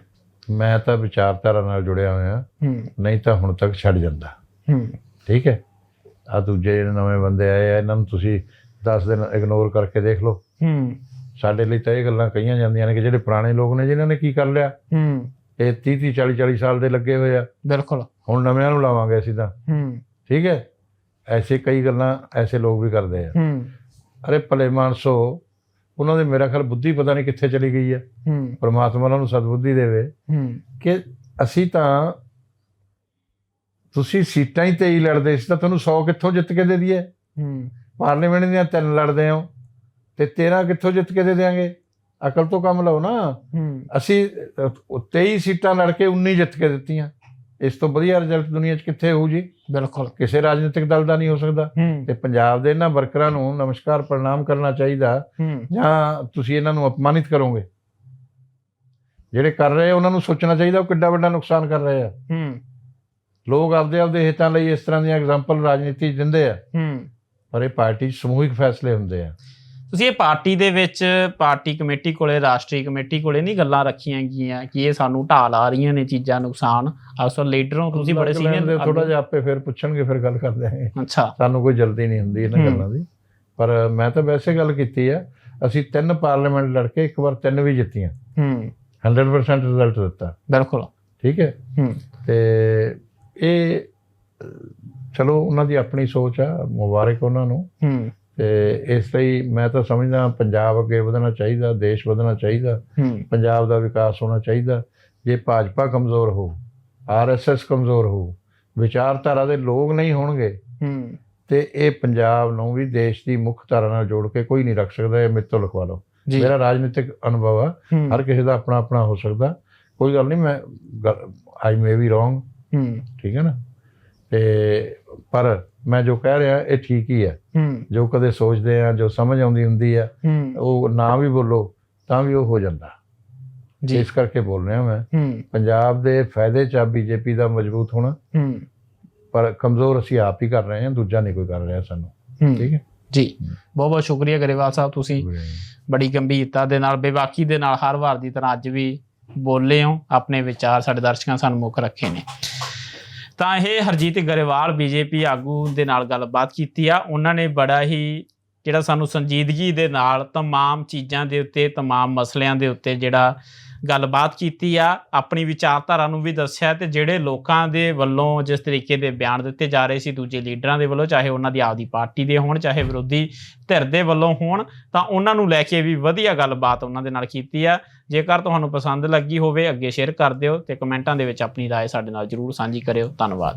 ਮੈਂ ਤਾਂ ਵਿਚਾਰਧਾਰਾ ਨਾਲ ਜੁੜਿਆ ਹੋਇਆ। ਨਹੀਂ ਤਾਂ ਹੁਣ ਤੱਕ ਛੱਡ ਜਾਂਦਾ। ਠੀਕ ਹੈ? ਆ ਦੂਜੇ ਜਿਹੜੇ ਨਵੇਂ ਬੰਦੇ ਆਏ ਆ ਇਹਨਾਂ ਨੂੰ ਤੁਸੀਂ 10 ਦਿਨ ਇਗਨੋਰ ਕਰਕੇ ਦੇਖ ਲਓ। ਹੂੰ। ਸਾਡੇ ਲਈ ਤਾਂ ਇਹ ਗੱਲਾਂ ਕਹੀਆਂ ਜਾਂਦੀਆਂ ਨੇ ਕਿ ਜਿਹੜੇ ਪੁਰਾਣੇ ਲੋਕ ਨੇ ਜਿਨ੍ਹਾਂ ਨੇ ਕੀ ਕਰ ਲਿਆ? ਹੂੰ। ਇਹ 30 30 40 40 ਸਾਲ ਦੇ ਲੱਗੇ ਹੋਏ ਆ। ਬਿਲਕੁਲ। ਹੁਣ ਨਵਿਆਂ ਨੂੰ ਲਾਵਾਂਗੇ ਅਸੀਂ ਤਾਂ। ਹੂੰ। ਠੀਕ ਹੈ? ਐਸੇ ਕਈ ਗੱਲਾਂ ਐਸੇ ਲੋਕ ਵੀ ਕਰਦੇ ਆ। ਹੂੰ। ਅਰੇ ਭਲੇ ਮਾਨਸੋ ਉਹਨਾਂ ਦੇ ਮੇਰਾ ਖਿਆਲ ਬੁੱਧੀ ਪਤਾ ਨਹੀਂ ਕਿੱਥੇ ਚਲੀ ਗਈ ਹੈ ਹੂੰ। ਪਰਮਾਤਮਾ ਉਹਨਾਂ ਨੂੰ ਸਦਬੁੱਧੀ ਦੇਵੇ। ਹੂੰ। ਕਿ ਅਸੀਂ ਤਾਂ ਤੁਸੀਂ ਸੀਟਾਂ ਹੀ 23 ਲੜਦੇ ਸੀ ਤਾਂ ਤੁਹਾਨੂੰ 100 ਕਿੱਥੋਂ ਜਿੱਤ ਕੇ ਦੇ ਦਈਏ? ਹੂੰ। ਪਾਰਲੀਮੈਂਟ ਦੀਆਂ ਤਿੰਨ ਲੜਦੇ ਹੋ। ਤੇ 13 ਕਿੱਥੋਂ ਜਿੱਤ ਕੇ ਦੇ ਦਿਆਂਗੇ? ਅਕਲ ਤੋਂ ਕੰਮ ਲਓ ਨਾ। ਅਸੀਂ ਅਹ, 23 ਸੀਟਾਂ ਲੜ ਕੇ 19 ਜਿੱਤ ਕੇ ਦਿੱਤੀਆਂ। ਇਸ ਤੋਂ ਵਧੀਆ ਰਿਜ਼ਲਟ ਦੁਨੀਆ 'ਚ ਕਿੱਥੇ ਹੋਊ ਜੀ? ਬਿਲਕੁਲ। ਕਿਸੇ ਰਾਜਨੀਤਿਕ ਦਲ ਦਾ ਨਹੀਂ ਹੋ ਸਕਦਾ। ਤੇ ਪੰਜਾਬ ਦੇ ਇਹਨਾਂ ਵਰਕਰਾਂ ਨੂੰ ਨਮਸਕਾਰ ਪ੍ਰਣਾਮ ਕਰਨਾ ਚਾਹੀਦਾ। ਜਾਂ ਤੁਸੀਂ ਇਹਨਾਂ ਨੂੰ ਅਪਮਾਨਿਤ ਕਰੋਗੇ? ਜਿਹੜੇ ਕਰ ਰਹੇ ਉਹਨਾਂ ਨੂੰ ਸੋਚਣਾ ਚਾਹੀਦਾ ਉਹ ਕਿੱਡਾ ਵੱਡਾ ਨੁਕਸਾਨ ਕਰ ਰਹੇ ਆ। ਲੋਕ ਆਪਦੇ ਆਪਦੇ ਹਿੱਤਾਂ ਲਈ ਇਸ ਤਰ੍ਹਾਂ ਦੀਆਂ ਐਗਜ਼ਾਮਪਲ ਰਾਜਨੀਤੀ ਦਿੰਦੇ ਆ। ਪਰ ਇਹ ਪਾਰਟੀ ਸਮੂਹਿਕ ਫੈਸਲੇ ਹੁੰਦੇ ਆ। ਤੁਸੀਂ ਇਹ ਪਾਰਟੀ ਦੇ ਵਿੱਚ ਪਾਰਟੀ ਕਮੇਟੀ ਕੋਲੇ ਰਾਸ਼ਟਰੀ ਕਮੇਟੀ ਕੋਲੇ ਨਹੀਂ ਗੱਲਾਂ ਰੱਖੀਆਂ ਗਈਆਂ ਕਿ ਇਹ ਸਾਨੂੰ ਢਾਲ ਆ ਰਹੀਆਂ ਨੇ ਚੀਜ਼ਾਂ ਨੁਕਸਾਨ। ਅਕਸਰ ਲੀਡਰੋਂ ਤੁਸੀਂ ਬੜੇ ਸੀਨੀਅਰ ਥੋੜਾ ਜਿਹਾ ਆਪੇ ਫਿਰ ਪੁੱਛਣਗੇ ਫਿਰ ਗੱਲ ਕਰਦੇ ਆਂ ਅੱਛਾ। ਸਾਨੂੰ ਕੋਈ ਜਲਦੀ ਨਹੀਂ ਹੁੰਦੀ ਇਹਨਾਂ। ਗੱਲਾਂ ਦੀ। ਪਰ ਮੈਂ ਤਾਂ ਵੈਸੇ ਗੱਲ ਕੀਤੀ ਆ ਅਸੀਂ ਤਿੰਨ ਪਾਰਲੀਮੈਂਟ ਲੜ ਕੇ ਇੱਕ ਵਾਰ ਤਿੰਨ ਵੀ ਜਿੱਤੀਆਂ। ਹੂੰ। 100% ਰਿਜ਼ਲਟ ਦਿੱਤਾ। ਬਿਲਕੁਲ। ਠੀਕ ਹੈ? ਹੂੰ। ਤੇ ਇਹ ਚਲੋ ਉਹਨਾਂ ਦੀ ਆਪਣੀ ਸੋਚ ਆ ਮੁਬਾਰਕ ਉਹਨਾਂ ਨੂੰ। ਹੂੰ। ਤੇ ਇਸ ਲਈ ਮੈਂ ਤਾਂ ਸਮਝਦਾ ਪੰਜਾਬ ਅੱਗੇ ਵਧਣਾ ਚਾਹੀਦਾ ਦੇਸ਼ ਵਧਣਾ ਚਾਹੀਦਾ ਪੰਜਾਬ ਦਾ ਵਿਕਾਸ ਹੋਣਾ ਚਾਹੀਦਾ। ਜੇ ਭਾਜਪਾ ਕਮਜ਼ੋਰ ਹੋ ਆਰਐਸਐਸ ਕਮਜ਼ੋਰ ਹੋ ਵਿਚਾਰਧਾਰਾ ਦੇ ਲੋਕ ਨਹੀਂ ਹੋਣਗੇ ਤੇ ਇਹ ਪੰਜਾਬ ਨੂੰ ਵੀ ਦੇਸ਼ ਦੀ ਮੁੱਖ ਧਾਰਾ ਨਾਲ ਜੋੜ ਕੇ ਕੋਈ ਨਹੀਂ ਰੱਖ ਸਕਦਾ ਇਹ ਮੇਰੇ ਤੋਂ ਲਿਖਵਾ ਲਓ। ਮੇਰਾ ਰਾਜਨੀਤਿਕ ਅਨੁਭਵ ਆ ਹਰ ਕਿਸੇ ਦਾ ਆਪਣਾ ਆਪਣਾ ਹੋ ਸਕਦਾ। ਕੋਈ ਗੱਲ ਨਹੀਂ ਮੈਂ ਆਈ ਮੇ ਬੀ ਰੋਂਗ ਠੀਕ ਹੈ ਨਾ? ਤੇ ਪਰ ਮੈਂ ਜੋ ਕਹਿ ਰਿਹਾ ਇਹ ਠੀਕ ਹੀ ਹੈ। ਜੋ ਕਦੇ ਸੋਚਦੇ ਆ ਜੋ ਸਮਝ ਆਉਂਦੀ ਹੁੰਦੀ ਆ ਉਹ ਨਾ ਵੀ ਬੋਲੋ ਤਾਂ ਵੀ ਉਹ ਹੋ ਜਾਂਦਾ। ਜੀ। ਇਸ ਕਰਕੇ ਬੋਲ ਰਿਹਾ ਮੈਂ। ਪੰਜਾਬ ਦੇ ਫਾਇਦੇ ਚ ਆ ਬੀਜੇਪੀ ਦਾ ਮਜ਼ਬੂਤ ਹੋਣਾ। ਪਰ ਕਮਜ਼ੋਰ ਅਸੀਂ ਆਪ ਹੀ ਕਰ ਰਹੇ ਹਾਂ ਦੂਜਾ ਨਹੀਂ ਕੋਈ ਕਰ ਰਿਹਾ ਸਾਨੂੰ। ਠੀਕ ਹੈ? ਜੀ। ਬਹੁਤ ਬਹੁਤ ਸ਼ੁਕਰੀਆ ਗਰੇਵਾਲ ਸਾਹਿਬ ਤੁਸੀਂ ਬੜੀ ਗੰਭੀਰਤਾ ਦੇ ਨਾਲ ਬੇਬਾਕੀ ਦੇ ਨਾਲ ਹਰ ਵਾਰ ਦੀ ਤਰ੍ਹਾਂ ਅੱਜ ਵੀ ਬੋਲੇ ਹੋ। ਆਪਣੇ ਵਿਚਾਰ ਸਾਡੇ ਦਰਸ਼ਕਾਂ ਸਾਹਮਣੇ ਰੱਖੇ ਨੇ। ਤਾਂ ਇਹ ਹਰਜੀਤ ਗਰੇਵਾਲ ਬੀਜੇਪੀ ਆਗੂ ਦੇ ਨਾਲ ਗੱਲਬਾਤ ਕੀਤੀ ਆ ਉਹਨਾਂ ਨੇ ਬੜਾ ਹੀ ਜਿਹੜਾ ਸਾਨੂੰ ਸੰਜੀਦਗੀ ਦੇ ਨਾਲ तमाम ਚੀਜ਼ਾਂ ਦੇ ਉੱਤੇ तमाम ਮਸਲਿਆਂ ਦੇ ਉੱਤੇ ਜਿਹੜਾ ਗੱਲਬਾਤ ਕੀਤੀ ਆ ਆਪਣੀ ਵਿਚਾਰਧਾਰਾ ਨੂੰ ਵੀ ਦੱਸਿਆ ਤੇ ਜਿਹੜੇ ਲੋਕਾਂ ਦੇ ਵੱਲੋਂ ਜਿਸ ਤਰੀਕੇ ਦੇ ਬਿਆਨ ਦਿੱਤੇ ਜਾ ਰਹੇ ਸੀ ਦੂਜੇ ਲੀਡਰਾਂ ਦੇ ਵੱਲੋਂ ਚਾਹੇ ਉਹਨਾਂ ਦੀ ਆਪਦੀ ਪਾਰਟੀ ਦੇ ਹੋਣ ਚਾਹੇ ਵਿਰੋਧੀ ਧਿਰ ਦੇ ਵੱਲੋਂ ਹੋਣ ਤਾਂ ਉਹਨਾਂ ਨੂੰ ਲੈ ਕੇ ਵੀ ਵਧੀਆ ਗੱਲਬਾਤ ਉਹਨਾਂ ਦੇ ਨਾਲ ਕੀਤੀ ਆ ਜੇਕਰ ਤੁਹਾਨੂੰ ਪਸੰਦ ਲੱਗੀ ਹੋਵੇ ਅੱਗੇ ਸ਼ੇਅਰ ਕਰ ਦਿਓ ਤੇ ਕਮੈਂਟਾਂ ਦੇ ਵਿੱਚ ਆਪਣੀ رائے ਸਾਡੇ ਨਾਲ ਜਰੂਰ ਸਾਂਝੀ ਕਰਿਓ ਧੰਨਵਾਦ